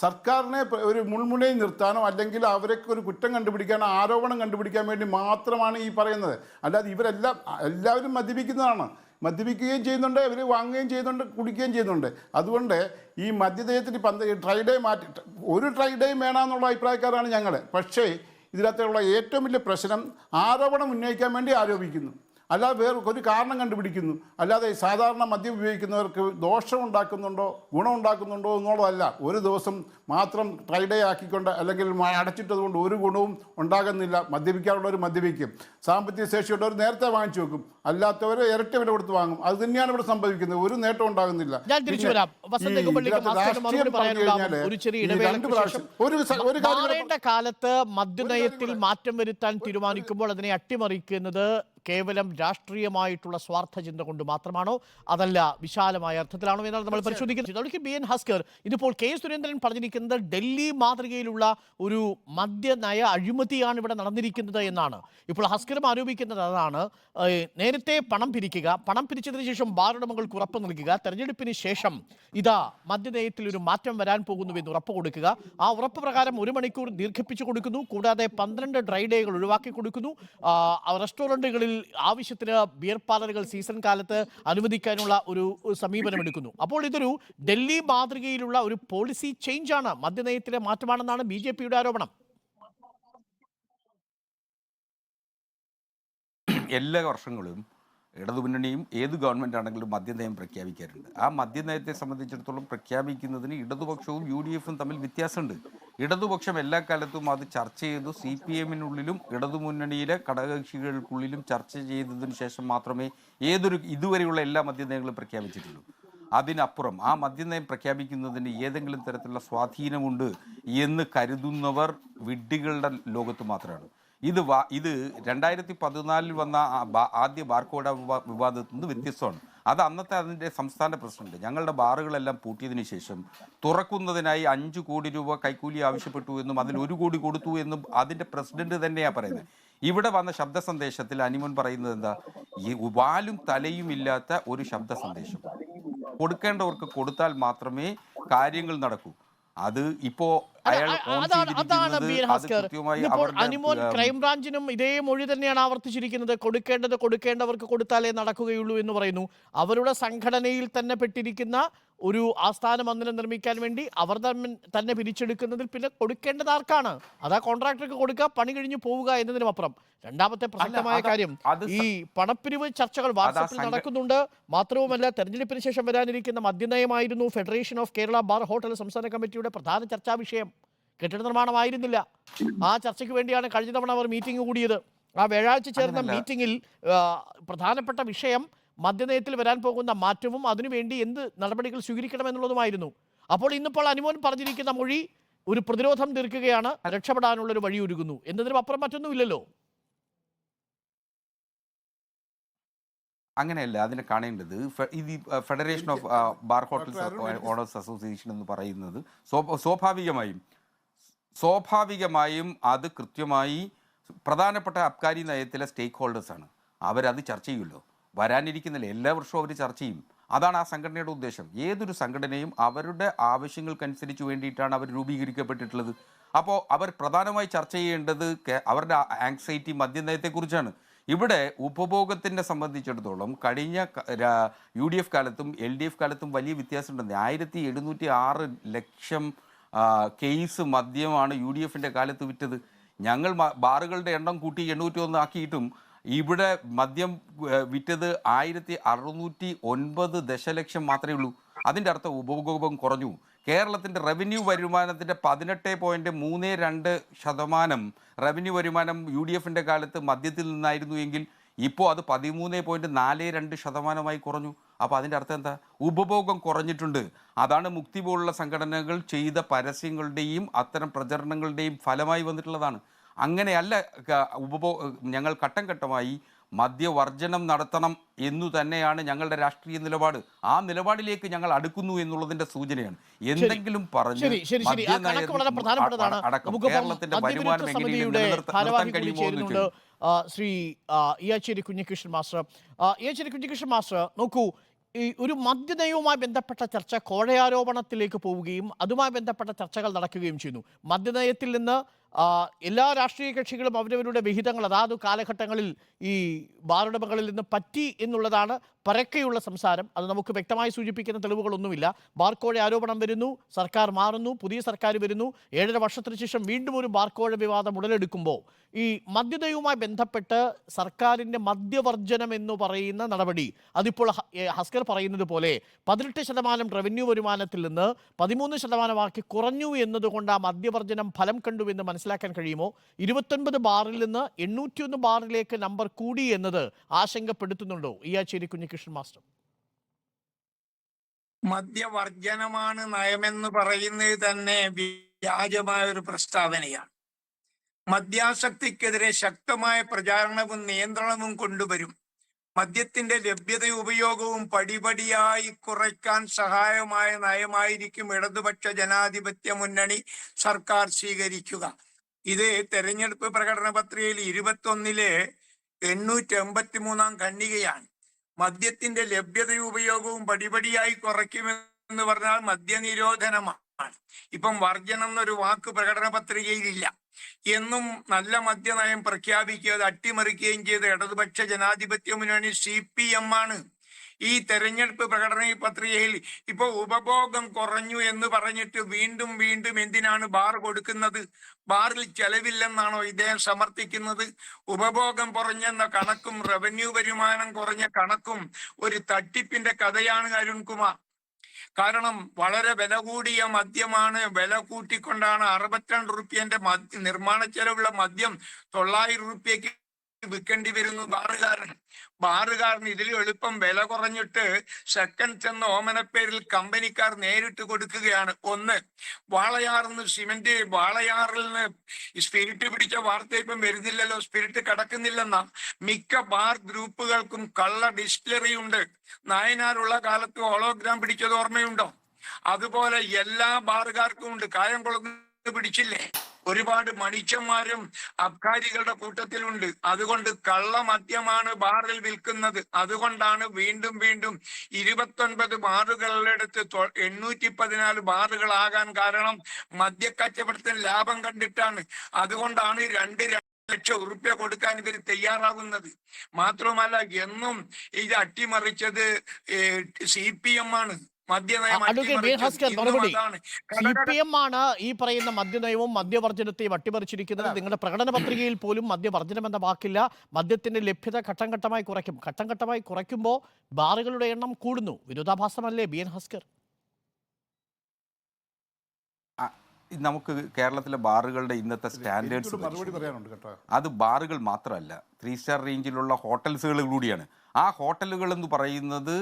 സർക്കാരിനെ ഒരു മുൾമുനയിൽ നിർത്താനോ അല്ലെങ്കിൽ അവരൊക്കെ ഒരു കുറ്റം കണ്ടുപിടിക്കാനോ ആരോപണം കണ്ടുപിടിക്കാൻ വേണ്ടി മാത്രമാണ് ഈ പറയുന്നത്. അല്ലാതെ ഇവരെല്ലാം എല്ലാവരും മദ്യപിക്കുന്നതാണ്. മദ്യപിക്കുകയും ചെയ്യുന്നുണ്ട് ഇവർ വാങ്ങുകയും ചെയ്യുന്നുണ്ട് കുടിക്കുകയും ചെയ്യുന്നുണ്ട്. അതുകൊണ്ട് ഈ മദ്യദേഹത്തിന് പന്ത് ട്രൈഡേ മാറ്റി ഒരു ട്രൈ ഡേയും വേണമെന്നുള്ള അഭിപ്രായക്കാരാണ് ഞങ്ങൾ പക്ഷേ ഇതിനകത്തുള്ള ഏറ്റവും വലിയ പ്രശ്നം ആരോപണം ഉന്നയിക്കാൻ വേണ്ടി ആരോപിക്കുന്നു. അല്ലാതെ വേറെ ഒരു കാരണം കണ്ടുപിടിക്കുന്നു. അല്ലാതെ സാധാരണ മദ്യം ഉപയോഗിക്കുന്നവർക്ക് ദോഷം ഉണ്ടാക്കുന്നുണ്ടോ ഗുണം ഉണ്ടാക്കുന്നുണ്ടോ എന്നുള്ളതല്ല. ഒരു ദിവസം മാത്രം ട്രൈഡേ ആക്കിക്കൊണ്ട് അല്ലെങ്കിൽ അടച്ചിട്ടതുകൊണ്ട് അടച്ചിട്ടത് കൊണ്ട് ഒരു ഗുണവും ഉണ്ടാകുന്നില്ല. മദ്യപിക്കാനുള്ളവർ മദ്യപിക്കും. സാമ്പത്തിക ശേഷിയുള്ളവർ നേരത്തെ വാങ്ങിച്ചു വെക്കും. അല്ലാത്തവർ ഇരട്ടി വില കൊടുത്ത് വാങ്ങും. അത് തന്നെയാണ് ഇവിടെ സംഭവിക്കുന്നത്. ഒരു നേട്ടം ഉണ്ടാകുന്നില്ല. ഞാൻ തിരിച്ചു വരാം. കാലത്ത് മദ്യനയത്തിൽ മാറ്റം വരുത്താൻ തീരുമാനിക്കുമ്പോൾ അതിനെ അട്ടിമറിക്കുന്നത് കേവലം രാഷ്ട്രീയമായിട്ടുള്ള സ്വാർത്ഥ ചിന്ത കൊണ്ട് മാത്രമാണോ? അതല്ല വിശാലമായ അർത്ഥത്തിലാണോ എന്നാണ് നമ്മൾ പരിശോധിക്കുന്നത്. ബി എൻ ഹസ്കർ ഇതിപ്പോൾ കെ സുരേന്ദ്രൻ പറഞ്ഞിരിക്കുന്നത് ഡൽഹി മാതൃകയിലുള്ള ഒരു മദ്യനയ അഴിമതിയാണ് ഇവിടെ നടന്നിരിക്കുന്നത് എന്നാണ്. ഇപ്പോൾ ഹസ്കറും ആരോപിക്കുന്നത് അതാണ് നേരത്തെ പണം പിരിക്കുക പണം പിരിച്ചതിന് ശേഷം ബാറുടമകൾക്ക് ഉറപ്പ് നൽകുക തെരഞ്ഞെടുപ്പിന് ശേഷം ഇതാ മദ്യനയത്തിൽ ഒരു മാറ്റം വരാൻ പോകുന്നുവെന്ന് ഉറപ്പ് കൊടുക്കുക. ആ ഉറപ്പ് പ്രകാരം ഒരു മണിക്കൂർ ദീർഘിപ്പിച്ചു കൊടുക്കുന്നു കൂടാതെ പന്ത്രണ്ട് ഡ്രൈ ഡേകൾ ഒഴിവാക്കി കൊടുക്കുന്നു. റെസ്റ്റോറന്റുകളിൽ ആവശ്യത്തിന് ബിയർ പാർലറുകൾ സീസൺ കാലത്ത് അനുവദിക്കാനുള്ള ഒരു സമീപനം എടുക്കുന്നു. അപ്പോൾ ഇതൊരു ഡൽഹി മാതൃകയിലുള്ള ഒരു പോളിസി ചേഞ്ചാണ്. മദ്യനയത്തിലെ മാറ്റമാണെന്നാണ് ബി ആരോപണം. എല്ലാ വർഷങ്ങളും ഇടതുമുന്നണിയും ഏത് ഗവൺമെന്റ് ആണെങ്കിലും മദ്യനയം പ്രഖ്യാപിക്കാറുണ്ട്. ആ മദ്യനയത്തെ സംബന്ധിച്ചിടത്തോളം പ്രഖ്യാപിക്കുന്നതിന് ഇടതുപക്ഷവും യു ഡി എഫും തമ്മിൽ വ്യത്യാസമുണ്ട്. ഇടതുപക്ഷം എല്ലാ കാലത്തും അത് ചർച്ച ചെയ്തു. സി പി എമ്മിനുള്ളിലും ഇടതുമുന്നണിയിലെ ഘടകകക്ഷികൾക്കുള്ളിലും ചർച്ച ചെയ്തതിനു ശേഷം മാത്രമേ ഏതൊരു ഇതുവരെയുള്ള എല്ലാ മദ്യനയങ്ങളും പ്രഖ്യാപിച്ചിട്ടുള്ളൂ. അതിനപ്പുറം ആ മദ്യനയം പ്രഖ്യാപിക്കുന്നതിന് ഏതെങ്കിലും തരത്തിലുള്ള സ്വാധീനമുണ്ട് എന്ന് കരുതുന്നവർ വിഡ്ഢികളുടെ ലോകത്ത് മാത്രമാണ്. ഇത് വാ ഇത് രണ്ടായിരത്തി പതിനാലിൽ വന്ന ആദ്യ ബാർക്കോട വിവാ- വിവാദത്തിൽ നിന്ന് വ്യത്യസ്തമാണ്. അത് അന്നത്തെ അതിന്റെ സംസ്ഥാന പ്രസിഡന്റ് ഞങ്ങളുടെ ബാറുകളെല്ലാം പൂട്ടിയതിനു ശേഷം തുറക്കുന്നതിനായി അഞ്ച് കോടി രൂപ കൈക്കൂലി ആവശ്യപ്പെട്ടു എന്നും അതിൽ ഒരു കോടി കൊടുത്തു എന്നും അതിന്റെ പ്രസിഡന്റ് തന്നെയാണ് പറയുന്നത്. ഇവിടെ വന്ന ശബ്ദ സന്ദേശത്തിൽ അനിമൻ പറയുന്നത് എന്താ? ഈ വാലും തലയും ഇല്ലാത്ത ഒരു ശബ്ദ സന്ദേശം. കൊടുക്കേണ്ടവർക്ക് കൊടുത്താൽ മാത്രമേ കാര്യങ്ങൾ നടക്കൂ. അത് ഇപ്പോ അതാണ് അതാണ് ഹസ്കർ. ഇപ്പോൾ അനിമോൻ ക്രൈംബ്രാഞ്ചിനും ഇതേ മൊഴി തന്നെയാണ് ആവർത്തിച്ചിരിക്കുന്നത്. കൊടുക്കേണ്ടത് കൊടുക്കേണ്ടവർക്ക് കൊടുത്താലേ നടക്കുകയുള്ളൂ എന്ന് പറയുന്നു. അവരുടെ സംഘടനയിൽ തന്നെ പെട്ടിരിക്കുന്ന ഒരു ആസ്ഥാന മന്ദിരം നിർമ്മിക്കാൻ വേണ്ടി അവർ തമ്മിൽ തന്നെ പിരിച്ചെടുക്കുന്നതിൽ പിന്നെ കൊടുക്കേണ്ടത് ആർക്കാണ്? അതാ കോൺട്രാക്ടർക്ക് കൊടുക്കുക പണി കഴിഞ്ഞു പോവുക എന്നതിനും അപ്പുറം. രണ്ടാമത്തെ പ്രസക്തമായ കാര്യം ഈ പണപ്പിരിവ് ചർച്ചകൾ വാട്സാപ്പിൽ നടക്കുന്നുണ്ട്. മാത്രവുമല്ല തെരഞ്ഞെടുപ്പിന് ശേഷം വരാനിരിക്കുന്ന മദ്യനയമായിരുന്നു federation of Kerala bar hotel സംസ്ഥാന കമ്മിറ്റിയുടെ പ്രധാന ചർച്ചാ വിഷയം. കെട്ടിട നിർമ്മാണമായിരുന്നില്ല. ആ ചർച്ചയ്ക്ക് വേണ്ടിയാണ് കഴിഞ്ഞ തവണ അവർ മീറ്റിംഗ് കൂടിയത്. ആ വ്യാഴാഴ്ച ചേർന്ന. മീറ്റിംഗിൽ പ്രധാനപ്പെട്ട വിഷയം മദ്യനയത്തിൽ വരാൻ പോകുന്ന മാറ്റവും അതിനുവേണ്ടി എന്ത് നടപടികൾ സ്വീകരിക്കണമെന്നുള്ളതുമായിരുന്നു. അപ്പോൾ ഇന്നിപ്പോൾ അനുമോൻ പറഞ്ഞിരിക്കുന്ന മൊഴി ഒരു പ്രതിരോധം തീർക്കുകയാണ് രക്ഷപ്പെടാനുള്ള ഒരു വഴി ഒരുങ്ങുന്നു എന്നതിനും അപ്പുറം മറ്റൊന്നുമില്ലല്ലോ. അങ്ങനെയല്ല അതിനെ കാണേണ്ടത് ഇത് federation of bar hotels owners association എന്ന് പറയുന്നത് സ്വാഭാവികമായും സ്വാഭാവികമായും അത് കൃത്യമായി പ്രധാനപ്പെട്ട അബ്കാരി നയത്തിലെ സ്റ്റേക്ക് ഹോൾഡേഴ്സാണ് അവരത് ചർച്ച ചെയ്യുമല്ലോ. വരാനിരിക്കുന്നില്ല. എല്ലാ വർഷവും അവർ ചർച്ച ചെയ്യും. അതാണ് ആ സംഘടനയുടെ ഉദ്ദേശം. ഏതൊരു സംഘടനയും അവരുടെ ആവശ്യങ്ങൾക്കനുസരിച്ച് വേണ്ടിയിട്ടാണ് അവർ രൂപീകരിക്കപ്പെട്ടിട്ടുള്ളത്. അപ്പോൾ അവർ പ്രധാനമായി ചർച്ച ചെയ്യേണ്ടത് അവരുടെ ആങ്സൈറ്റി മദ്യനയത്തെക്കുറിച്ചാണ്. ഇവിടെ ഉപഭോഗത്തിനെ സംബന്ധിച്ചിടത്തോളം കഴിഞ്ഞ യു ഡി എഫ് കാലത്തും എൽ ഡി എഫ് കാലത്തും വലിയ വ്യത്യാസമുണ്ടെന്ന് ആയിരത്തി എഴുന്നൂറ്റി ആറ് ലക്ഷം കേസ് മദ്യമാണ് യു ഡി എഫിന്റെ കാലത്ത് വിറ്റത്. ഞങ്ങൾ ബാറുകളുടെ എണ്ണം കൂട്ടി എണ്ണൂറ്റി ഒന്ന് ആക്കിയിട്ടും ഇവിടെ മദ്യം വിറ്റത് ആയിരത്തി അറുന്നൂറ്റി ഒൻപത് ദശലക്ഷം മാത്രമേ ഉള്ളൂ. അതിന്റെ അർത്ഥം ഉപഭോഗം കുറഞ്ഞു. കേരളത്തിന്റെ റവന്യൂ വരുമാനത്തിന്റെ പതിനെട്ട് പോയിന്റ് മൂന്ന് രണ്ട് ശതമാനം റവന്യൂ വരുമാനം യു ഡി എഫിന്റെ കാലത്ത് മദ്യത്തിൽ നിന്നായിരുന്നു എങ്കിൽ ഇപ്പോൾ അത് പതിമൂന്ന് പോയിന്റ് നാല് രണ്ട് ശതമാനമായി കുറഞ്ഞു. അപ്പോൾ അതിന്റെ അർത്ഥം എന്താ? ഉപഭോഗം കുറഞ്ഞിട്ടുണ്ട്. അതാണ് മുക്തി പോലുള്ള സംഘടനകൾ ചെയ്ത പരസ്യങ്ങളുടെയും അത്തരം പ്രചരണങ്ങളുടെയും ഫലമായി വന്നിട്ടുള്ളതാണ്. അങ്ങനെയല്ല ഉപഭോ ഞങ്ങൾ ഘട്ടം ഘട്ടമായി മദ്യവർജനം നടത്തണം എന്നു തന്നെയാണ് ഞങ്ങളുടെ രാഷ്ട്രീയ നിലപാട്. ആ നിലപാടിലേക്ക് ഞങ്ങൾ അടുക്കുന്നു എന്നുള്ളതിന്റെ സൂചനയാണ്. എന്തെങ്കിലും പറഞ്ഞു അടക്കം കേരളത്തിന്റെ വരുമാനം കഴിയുമോ എന്ന് ചോദിച്ചു. ശ്രീ ഇയാച്ചേരി കുഞ്ഞികൃഷ്ണൻ മാസ്റ്റർ. ഇയാച്ചേരി കുഞ്ഞികൃഷ്ണൻ മാസ്റ്റർ നോക്കൂ ഈ ഒരു മദ്യനയവുമായി ബന്ധപ്പെട്ട ചർച്ച കോഴയാരോപണത്തിലേക്ക് പോവുകയും അതുമായി ബന്ധപ്പെട്ട ചർച്ചകൾ നടക്കുകയും ചെയ്യുന്നു. മദ്യനയത്തിൽ നിന്ന് എല്ലാ രാഷ്ട്രീയ കക്ഷികളും അവരവരുടെ വിഹിതങ്ങൾ അതാത് കാലഘട്ടങ്ങളിൽ ഈ ബാറുടമകളിൽ നിന്ന് പറ്റി എന്നുള്ളതാണ് പരക്കെയുള്ള സംസാരം. അത് നമുക്ക് വ്യക്തമായി സൂചിപ്പിക്കുന്ന തെളിവുകളൊന്നുമില്ല. ബാർക്കോഴ ആരോപണം വരുന്നു. സർക്കാർ മാറുന്നു. പുതിയ സർക്കാർ വരുന്നു. ഏഴര വർഷത്തിന് ശേഷം വീണ്ടും ഒരു ബാർക്കോഴ വിവാദം ഉടലെടുക്കുമ്പോൾ ഈ മദ്യതയുമായി ബന്ധപ്പെട്ട് സർക്കാരിന്റെ മദ്യവർജനം എന്ന് പറയുന്ന നടപടി അതിപ്പോൾ ഹസ്കർ പറയുന്നത് പോലെ പതിനെട്ട് ശതമാനം റവന്യൂ വരുമാനത്തിൽ നിന്ന് പതിമൂന്ന് ശതമാനമാക്കി കുറഞ്ഞു എന്നതുകൊണ്ട് ആ മദ്യവർജനം ഫലം കണ്ടു എന്ന് മനസ്സിലാക്കാൻ കഴിയുമോ? ഇരുപത്തൊൻപത് ബാറിൽ നിന്ന് എണ്ണൂറ്റിയൊന്ന് ബാറിലേക്ക് നമ്പർ കൂടി എന്നത് ആശങ്കപ്പെടുത്തുന്നുണ്ടോ? ഇയാച്ചേരി കുഞ്ഞികൃഷ്ണൻ മാസ്റ്റർ. മദ്യവർജനമാണ് നയമെന്ന് പറയുന്നത് തന്നെ വ്യാജമായ ഒരു പ്രസ്താവനയാണ്. മദ്യാസക്തിക്കെതിരെ ശക്തമായ പ്രചാരണവും നിയന്ത്രണവും കൊണ്ടുവരും. മദ്യത്തിന്റെ ലഭ്യത ഉപയോഗവും പടിപടിയായി കുറയ്ക്കാൻ സഹായമായ നയമായിരിക്കും ഇടതുപക്ഷ ജനാധിപത്യ മുന്നണി സർക്കാർ സ്വീകരിക്കുക. ഇത് തെരഞ്ഞെടുപ്പ് പ്രകടന പത്രികയിൽ ഇരുപത്തൊന്നിലെ എണ്ണൂറ്റി എൺപത്തി മൂന്നാം ഖണ്ഡികയാണ്. മദ്യത്തിന്റെ ലഭ്യതയും ഉപയോഗവും പടിപടിയായി കുറയ്ക്കുമെന്ന് പറഞ്ഞാൽ മദ്യനിരോധനമാണ്. ഇപ്പം വർജനം എന്നൊരു വാക്ക് പ്രകടന പത്രികയിലില്ല. എന്നും നല്ല മദ്യനയം പ്രഖ്യാപിക്കുക അത് അട്ടിമറിക്കുകയും ചെയ്ത ഇടതുപക്ഷ ജനാധിപത്യ മുന്നണി സി പി എം ആണ്. ഈ തെരഞ്ഞെടുപ്പ് പ്രകടന പത്രികയിൽ ഇപ്പൊ ഉപഭോഗം കുറഞ്ഞു എന്ന് പറഞ്ഞിട്ട് വീണ്ടും വീണ്ടും എന്തിനാണ് ബാർ കൊടുക്കുന്നത്? ബാറിൽ ചെലവില്ലെന്നാണോ ഇദ്ദേഹം സമർത്ഥിക്കുന്നത്? ഉപഭോഗം കുറഞ്ഞെന്ന കണക്കും റവന്യൂ വരുമാനം കുറഞ്ഞ കണക്കും ഒരു തട്ടിപ്പിന്റെ കഥയാണ് അരുൺകുമാർ. കാരണം വളരെ വില കൂടിയ മദ്യമാണ്. വില കൂട്ടിക്കൊണ്ടാണ് അറുപത്തിരണ്ട് റുപ്യന്റെ മദ്യ നിർമ്മാണ ചെലവുള്ള മദ്യം തൊള്ളായിരം റുപ്യക്ക് വിൽക്കേണ്ടി വരുന്നു ബാറുകാരൻ. ബാറുകാരൻ ഇതിൽ എളുപ്പം വില കുറഞ്ഞിട്ട് സെക്കൻഡ്സ് എന്ന ഓമനപ്പേരിൽ കമ്പനിക്കാർ നേരിട്ട് കൊടുക്കുകയാണ്. ഒന്ന് വാളയാറിന്ന് സിമെന്റ് വാളയാറിൽ നിന്ന് സ്പിരിറ്റ് പിടിച്ച വാർത്ത ഇപ്പം വരുന്നില്ലല്ലോ സ്പിരിറ്റ് കടക്കുന്നില്ലെന്നാ. മിക്ക ബാർ ഗ്രൂപ്പുകൾക്കും കള്ള ഡിസ്റ്റിലറി ഉണ്ട്. നായനാരുള്ള കാലത്ത് ഹോളോഗ്രാം പിടിച്ചത് ഓർമ്മയുണ്ടോ? അതുപോലെ എല്ലാ ബാറുകാർക്കും ഉണ്ട്. കായംകുളത്ത് പിടിച്ചില്ലേ? ഒരുപാട് മണിച്ചന്മാരും അബ്കാരികളുടെ കൂട്ടത്തിലുണ്ട്. അതുകൊണ്ട് കള്ളമദ്യമാണ് ബാറിൽ വിൽക്കുന്നത്. അതുകൊണ്ടാണ് വീണ്ടും വീണ്ടും ഇരുപത്തൊൻപത് ബാറുകളുടെ അടുത്ത് എണ്ണൂറ്റി പതിനാല് ബാറുകളാകാൻ കാരണം മദ്യക്കച്ചവടത്തിന് ലാഭം കണ്ടിട്ടാണ്. അതുകൊണ്ടാണ് രണ്ട് ലക്ഷം ഉറുപ്യ കൊടുക്കാൻ ഇവർ തയ്യാറാകുന്നത് മാത്രമല്ല എന്നും ഇത് അട്ടിമറിച്ചത് സി പി എം ആണ്. Advocate B. അട്ടിമറിച്ചത് ഭാസ്കർ ഇന്നും മറുപടി. സി പി എം ആണ് ഈ പറയുന്ന മദ്യനയവും മദ്യവർജനത്തെയും അട്ടിമറിച്ചിരിക്കുന്നത് നിങ്ങളുടെ പ്രകടന പത്രികയിൽ പോലും മദ്യവർജനം എന്ന വാക്കില്ല. മദ്യത്തിന്റെ ലഭ്യത ഘട്ടം ഘട്ടമായി കുറയ്ക്കും. ഘട്ടം ഘട്ടമായി കുറയ്ക്കുമ്പോൾ ബാറുകളുടെ എണ്ണം കൂടുന്നു. വിരോധാഭാസമല്ലേ ബി. എൻ. ഹസ്കർ? ഇത് നമുക്ക് കേരളത്തിലെ ബാറുകളുടെ ഇന്നത്തെ സ്റ്റാൻഡേർഡ്സ് പറയാനുണ്ട് കേട്ടോ. അത് ബാറുകൾ മാത്രമല്ല ത്രീ സ്റ്റാർ റേഞ്ചിലുള്ള ഹോട്ടൽസുകൾ കൂടിയാണ്. ആ ഹോട്ടലുകൾ എന്ന് പറയുന്നത്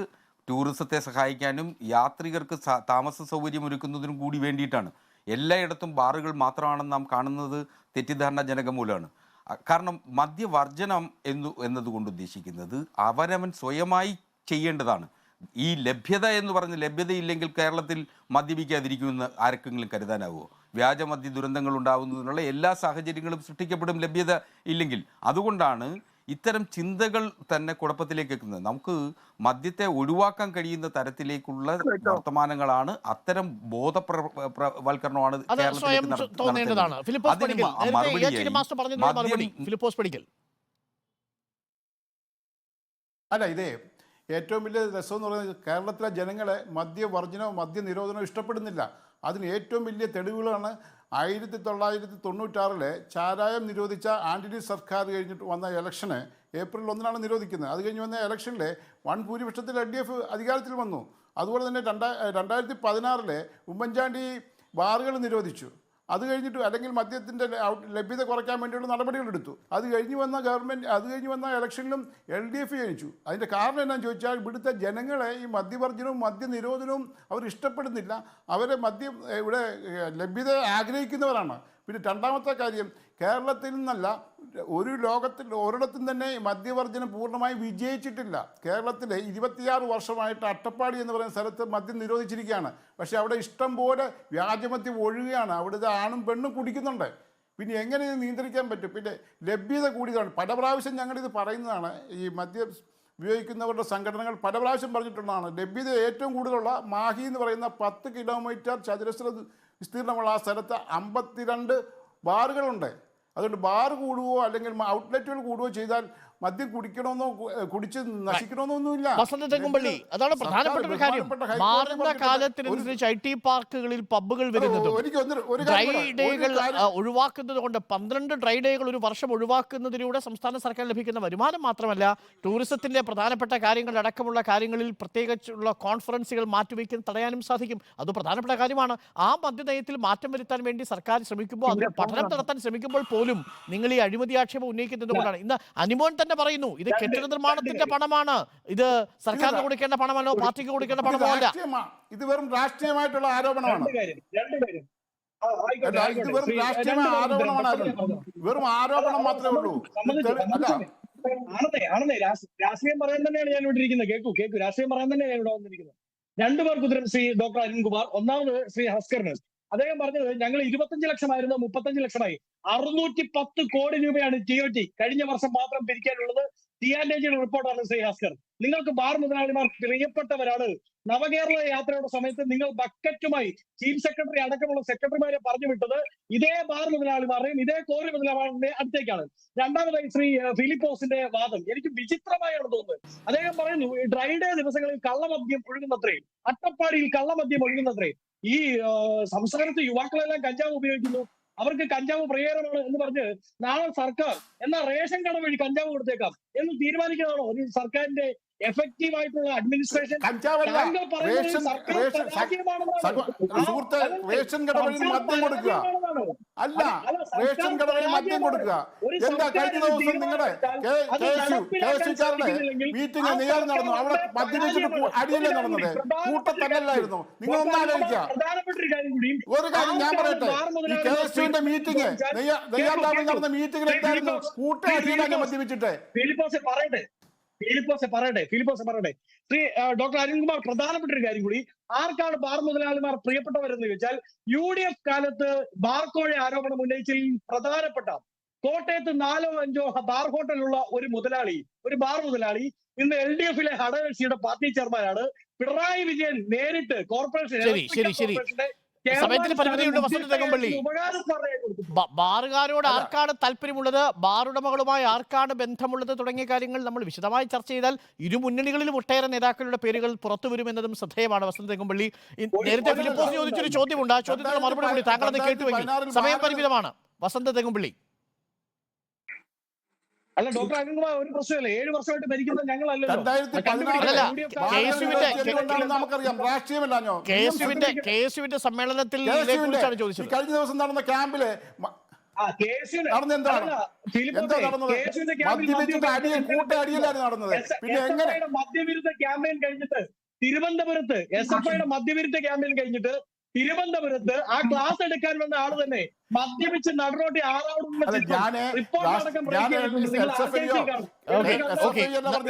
ടൂറിസത്തെ സഹായിക്കാനും യാത്രികർക്ക് താമസ സൗകര്യം ഒരുക്കുന്നതിനും കൂടി വേണ്ടിയിട്ടാണ്. എല്ലായിടത്തും ബാറുകൾ മാത്രമാണെന്ന് നാം കാണുന്നത് തെറ്റിദ്ധാരണ മൂലമാണ് കാരണം മദ്യവർജനം എന്നു എന്നതുകൊണ്ട് ഉദ്ദേശിക്കുന്നത് അവരവൻ സ്വയമായി ചെയ്യേണ്ടതാണ്. ഈ ലഭ്യത എന്ന് പറഞ്ഞ് ലഭ്യതയില്ലെങ്കിൽ കേരളത്തിൽ മദ്യപിക്കാതിരിക്കുമെന്ന് ആർക്കെങ്കിലും കരുതാനാവുമോ വ്യാജമദ്യ ദുരന്തങ്ങൾ ഉണ്ടാകുന്നതിനുള്ള എല്ലാ സാഹചര്യങ്ങളും സൃഷ്ടിക്കപ്പെടും ലഭ്യത ഇല്ലെങ്കിൽ. അതുകൊണ്ടാണ് ഇത്തരം ചിന്തകൾ തന്നെ കുഴപ്പത്തിലേക്ക് എത്തുന്നത് നമുക്ക് മദ്യത്തെ ഒഴിവാക്കാൻ കഴിയുന്ന തരത്തിലേക്കുള്ള വർത്തമാനങ്ങളാണ് അത്തരം ബോധവൽക്കരണമാണ് കേരളത്തിൽ അല്ല ഇതേ ഏറ്റവും വലിയ രസം എന്ന് പറയുന്നത് കേരളത്തിലെ ജനങ്ങളെ മദ്യവർജനവും മദ്യനിരോധനവും ഇഷ്ടപ്പെടുന്നില്ല. അതിന് ഏറ്റവും വലിയ തെളിവുകളാണ് ആയിരത്തി തൊള്ളായിരത്തി തൊണ്ണൂറ്റാറിലെ ചാരായം നിരോധിച്ച ആന്റണി സർക്കാർ കഴിഞ്ഞിട്ട് വന്ന ഇലക്ഷന് ഏപ്രിൽ ഒന്നിനാണ് നിരോധിക്കുന്നത്. അത് കഴിഞ്ഞ് വന്ന ഇലക്ഷനിൽ വൺ ഭൂരിപക്ഷത്തിൽ എൽ ഡി എഫ് അധികാരത്തിൽ വന്നു. അതുപോലെ തന്നെ രണ്ടാ രണ്ടായിരത്തി പതിനാറിലെ ഉമ്മൻചാണ്ടി ബാറുകൾ നിരോധിച്ചു. അത് കഴിഞ്ഞിട്ട് അല്ലെങ്കിൽ മദ്യത്തിന്റെ ലഭ്യത കുറയ്ക്കാൻ വേണ്ടിയുള്ള നടപടികളെടുത്തു. അത് കഴിഞ്ഞ് വന്ന ഗവൺമെന്റ് അത് കഴിഞ്ഞ് വന്ന ഇലക്ഷനിലും എൽ ഡി എഫ് ജയിച്ചു. അതിന്റെ കാരണം എന്നാന്ന് ചോദിച്ചാൽ ഇവിടുത്തെ ജനങ്ങളെ ഈ മദ്യവർജനവും മദ്യനിരോധനവും അവർ ഇഷ്ടപ്പെടുന്നില്ല. അവരെ മദ്യം ഇവിടെ ലഭ്യത ആഗ്രഹിക്കുന്നവരാണ്. പിന്നെ രണ്ടാമത്തെ കാര്യം കേരളത്തിൽ നിന്നല്ല ഒരു ലോകത്തിൽ ഒരിടത്തും തന്നെ മദ്യവർജനം പൂർണമായി വിജയിച്ചിട്ടില്ല. കേരളത്തിലെ ഇരുപത്തിയാറ് വർഷമായിട്ട് അട്ടപ്പാടി എന്ന് പറയുന്ന സ്ഥലത്ത് മദ്യം നിരോധിച്ചിരിക്കുകയാണ്. പക്ഷേ അവിടെ ഇഷ്ടം പോലെ വ്യാജമദ്യം ഒഴുകുകയാണ്. അവിടുത്തെ ആണും പെണ്ണും കുടിക്കുന്നുണ്ട്. പിന്നെ എങ്ങനെ ഇത് നിയന്ത്രിക്കാൻ പറ്റും? പിന്നെ ലഭ്യത കൂടിയതാണ്. പല പ്രാവശ്യം ഞങ്ങളിത് പറയുന്നതാണ്. ഈ മദ്യം ഉപയോഗിക്കുന്നവരുടെ സംഘടനകൾ പല പ്രാവശ്യം പറഞ്ഞിട്ടുള്ളതാണ്. ലഭ്യത ഏറ്റവും കൂടുതലുള്ള മാഹി എന്ന് പറയുന്ന പത്ത് കിലോമീറ്റർ ചതുരശ്ര വിസ്തീർണമുള്ള ആ സ്ഥലത്ത് അമ്പത്തിരണ്ട് ബാറുകളുണ്ട്. അതുകൊണ്ട് ബാർ കൂടുകയോ അല്ലെങ്കിൽ ഔട്ട്ലെറ്റുകൾ കൂടുകയോ ചെയ്താൽ മദ്യം കുടിക്കണമെന്നോ കുടിച്ച് നശിക്കണമെന്നോ ഒന്നുമില്ല വസന്ത തെങ്ങുംപള്ളി അതാണ് പ്രധാനപ്പെട്ട ഒരു കാര്യം. മാറുന്ന. കാലത്തിനനുസരിച്ച് ഐ ടി പാർക്കുകളിൽ പബ്ബുകൾ വരുന്നതും ഡ്രൈ ഒരു ഡേകൾ ഒഴിവാക്കുന്നത് കൊണ്ട് പന്ത്രണ്ട് ഡ്രൈ ഡേകൾ ഒരു വർഷം ഒഴിവാക്കുന്നതിലൂടെ സംസ്ഥാന സർക്കാർ ലഭിക്കുന്ന വരുമാനം മാത്രമല്ല ടൂറിസത്തിന്റെ പ്രധാനപ്പെട്ട കാര്യങ്ങൾ അടക്കമുള്ള കാര്യങ്ങളിൽ പ്രത്യേകിച്ചുള്ള കോൺഫറൻസുകൾ മാറ്റിവെക്കാൻ തടയാനും സാധിക്കും. അത് പ്രധാനപ്പെട്ട കാര്യമാണ്. ആ മദ്യനയത്തിൽ മാറ്റം വരുത്താൻ വേണ്ടി സർക്കാർ ശ്രമിക്കുമ്പോൾ അതിന് പഠനം നടത്താൻ ശ്രമിക്കുമ്പോൾ പോലും നിങ്ങൾ ഈ അഴിമതി ആക്ഷേപം ഉന്നയിക്കുന്നത് കൊണ്ടാണ് ഇന്ന് അനിമോൻ തന്നെ പറയുന്നു ഇത് കെട്ടിട നിർമ്മാണത്തിന്റെ പണമാണ്. ഇത് സർക്കാരിന് കൊടുക്കേണ്ട പണമല്ലോ പാർട്ടിക്ക് കൊടുക്കേണ്ട പണമോ അല്ല. ഇത് വെറും രാഷ്ട്രീയമായിട്ടുള്ള ആരോപണമാണ്. രണ്ട് രണ്ട് ആ, ഇത് വെറും രാഷ്ട്രീയ ആരോപണമാണ്. വെറും ആരോപണം മാത്രമേ ഉള്ളൂ. ആണെന്നേ ആണെന്നേ രാഷ്ട്രീയം പറയാൻ തന്നെയാണ് ഞാൻ ഇവിടെ ഇരിക്കുന്നത് കേൾക്കൂ കേൾക്കൂ രാഷ്ട്രീയം പറയാൻ തന്നെയാണ് ഞാൻ ഇവിടെ വന്നിരിക്കുന്നത്. രണ്ടു പേർക്ക് ഉത്തരം ശ്രീ ഡോക്ടർ അരുൺകുമാർ ഒന്നാമത് ശ്രീ ഹസ്കറിന് അദ്ദേഹം പറഞ്ഞത് ഞങ്ങൾ ഇരുപത്തഞ്ച് ലക്ഷമായിരുന്നു മുപ്പത്തഞ്ച് ലക്ഷമായി. അറുന്നൂറ്റി പത്ത് കോടി രൂപയാണ് ടി ഒ ടി കഴിഞ്ഞ വർഷം മാത്രം പിരിക്കാനുള്ളത് ടി ആൻഡ് എജിയുടെ റിപ്പോർട്ടാണ് ശ്രീ ഹസ്കർ. നിങ്ങൾക്ക് ബാർ മുതലാളിമാർ പ്രിയപ്പെട്ടവരാണ്. നവകേരള യാത്രയുടെ സമയത്ത് നിങ്ങൾ ബക്കറ്റുമായി ചീഫ് സെക്രട്ടറി അടക്കമുള്ള സെക്രട്ടറിമാരെ പറഞ്ഞു വിട്ടത് ഇതേ ബാർ മുതലാളിമാരുടെയും ഇതേ കോറി മുതലാളിമാരുടെ അടുത്തേക്കാണ്. രണ്ടാമതായി ശ്രീ ഫിലിപ്പോസിന്റെ വാദം. എനിക്ക് വിചിത്രമായാണ് തോന്നുന്നത്. അദ്ദേഹം പറയുന്നു ഡ്രൈഡേ ദിവസങ്ങളിൽ കള്ളമദ്യം ഒഴുകുന്നത്രയും അട്ടപ്പാടിയിൽ കള്ളമദ്യം ഒഴുകുന്നത്രയും ഈ സംസ്ഥാനത്ത് യുവാക്കളെല്ലാം കഞ്ചാവ് ഉപയോഗിക്കുന്നു. അവർക്ക് കഞ്ചാവ് പ്രിയകരമാണ് എന്ന് പറഞ്ഞ് നാളെ സർക്കാർ എന്നാ റേഷൻ കട വഴി കഞ്ചാവ് കൊടുത്തേക്കാം എന്ന് തീരുമാനിക്കുന്നതാണോ? ഒരു സർക്കാരിന്റെ എഫക്റ്റീവ് ആയിട്ടുള്ള അഡ്മിനിസ്ട്രേഷൻ സുഹൃത്തെ? റേഷൻ മദ്യം കൊടുക്കുക. അല്ല റേഷൻ കടകളിൽ മദ്യം കൊടുക്കുക. എന്താ കഴിഞ്ഞ ദിവസം നിങ്ങളുടെ മീറ്റിംഗ് നെയ്യാർ നടന്നു. അവിടെ മദ്യപിച്ചിട്ട്. അടിയല്ലേ നടന്നത്? കൂട്ടത്തല്ലായിരുന്നു നിങ്ങൾ ഒരു ഒന്ന് ആലോചിക്കുക. ഒരു കാര്യം ഞാൻ പറയട്ടെ. ഈ കെ എസ് യുവിന്റെ മീറ്റിംഗ് നെയ്യാർ ഡാമിൽ നടന്ന മീറ്റിംഗിൽ എന്തായിരുന്നു? ഫിലിപ്പോസ്, കൂട്ടയടിയിലാണ് മദ്യപിച്ചിട്ട്. പറയട്ടെ. ഫിലിപ്പോസെ പറയട്ടെ ഫിലിപ്പോസെ പറയട്ടെ ശ്രീ ഡോക്ടർ അരുൺകുമാർ പ്രധാനപ്പെട്ട ഒരു കാര്യം കൂടി ആർക്കാണ് ബാർ മുതലാളിമാർ പ്രിയപ്പെട്ടവരെന്ന് ചോദിച്ചാൽ യു ഡി എഫ് കാലത്ത് ബാർ കോഴ ആരോപണം ഉന്നയിച്ചതിൽ പ്രധാനപ്പെട്ട കോട്ടയത്ത് നാലോ അഞ്ചോ ബാർ ഹോട്ടലുള്ള ഒരു മുതലാളി ഒരു ബാർ മുതലാളി ഇന്ന് എൽ ഡി എഫിലെ ഹടകക്ഷിയുടെ പാർട്ടി ചെയർമാനാണ് പിണറായി വിജയൻ നേരിട്ട് കോർപ്പറേഷൻ ശരി, ശരി, ശരി. സമയത്തിന് പരിമിതിയുണ്ട്, വസന്ത ബ- ബാറുകാരോട് ആർക്കാണ് താല്പര്യമുള്ളത്? ബാറുടമകളുമായി ആർക്കാണ് ബന്ധമുള്ളത്? തുടങ്ങിയ കാര്യങ്ങൾ നമ്മൾ വിശദമായി ചർച്ച ചെയ്താൽ ഇരു മുന്നണികളിലും ഒട്ടേറെ നേതാക്കളുടെ പേരുകൾ പുറത്തു വരുമെന്നതും ശ്രദ്ധേയമാണ് വസന്ത തെങ്ങുംപള്ളി ഇ- നേരത്തെ ഒരു- ഫിലിപ്പോസ് ചോദിച്ചൊരു ചോദ്യമുണ്ട്. ആ ചോദ്യത്തിന് മറുപടി കൂടി താങ്കൾ അത് കേട്ടുവെങ്കിൽ? സമയം പരിമിതമാണ്. വസന്ത തെങ്ങുംപള്ളി അല്ല ഡോക്ടർ അരുൺകുമാർ ഒരു പ്രശ്നമില്ല. ഏഴ് വർഷമായിട്ട് ഭരിക്കുന്നത് ഞങ്ങളല്ലല്ലോ. സമ്മേളനത്തിൽ കഴിഞ്ഞ ദിവസം നടന്ന ക്യാമ്പിൽ നടന്നത് എന്താ നടന്നത്? മദ്യപിച്ചിട്ട് അടിയ പിന്നെ എങ്ങനെ? മദ്യവിരുദ്ധ ക്യാമ്പയിൻ കഴിഞ്ഞിട്ട് തിരുവനന്തപുരത്ത് എസ് എഫ് ഐയുടെ മദ്യവിരുദ്ധ ക്യാമ്പയിൻ കഴിഞ്ഞിട്ട് തിരുവനന്തപുരത്ത് ആ ക്ലാസ് എടുക്കാൻ വന്ന ആൾ തന്നെ മദ്യപിച്ച് നടനോട്ടി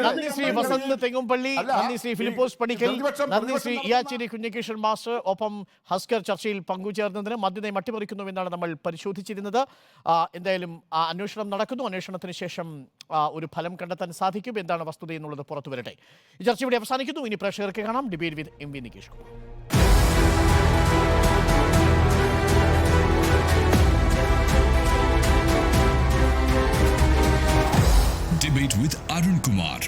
നന്ദി ശ്രീ വസന്ത് തെങ്ങുംപള്ളി അല്ല, നന്ദി ശ്രീ ഈ ഫിലിപ്പോസ് പണിക്കൽ നന്ദി ശ്രീ ഇയാച്ചിരി കുഞ്ഞികൃഷ്ണൻ മാസ്റ്റർ ഒപ്പം ഹസ്കർ ചർച്ചയിൽ പങ്കുചേർന്നതിന് മദ്യനയം അട്ടിമറിക്കുന്നുവെന്നാണ് നമ്മൾ പരിശോധിച്ചിരുന്നത്. എന്തായാലും ആ അന്വേഷണം നടക്കുന്നു. അന്വേഷണത്തിന് ശേഷം ഒരു ഫലം കണ്ടെത്താൻ സാധിക്കും എന്താണ് വസ്തുത എന്നുള്ളത് പുറത്തു വരട്ടെ ഈ ചർച്ച ഇവിടെ അവസാനിക്കുന്നു. ഇനി പ്രേക്ഷകർക്ക് കാണാം. Debate with M V Nikesh Kumar. Debate with Arun Kumar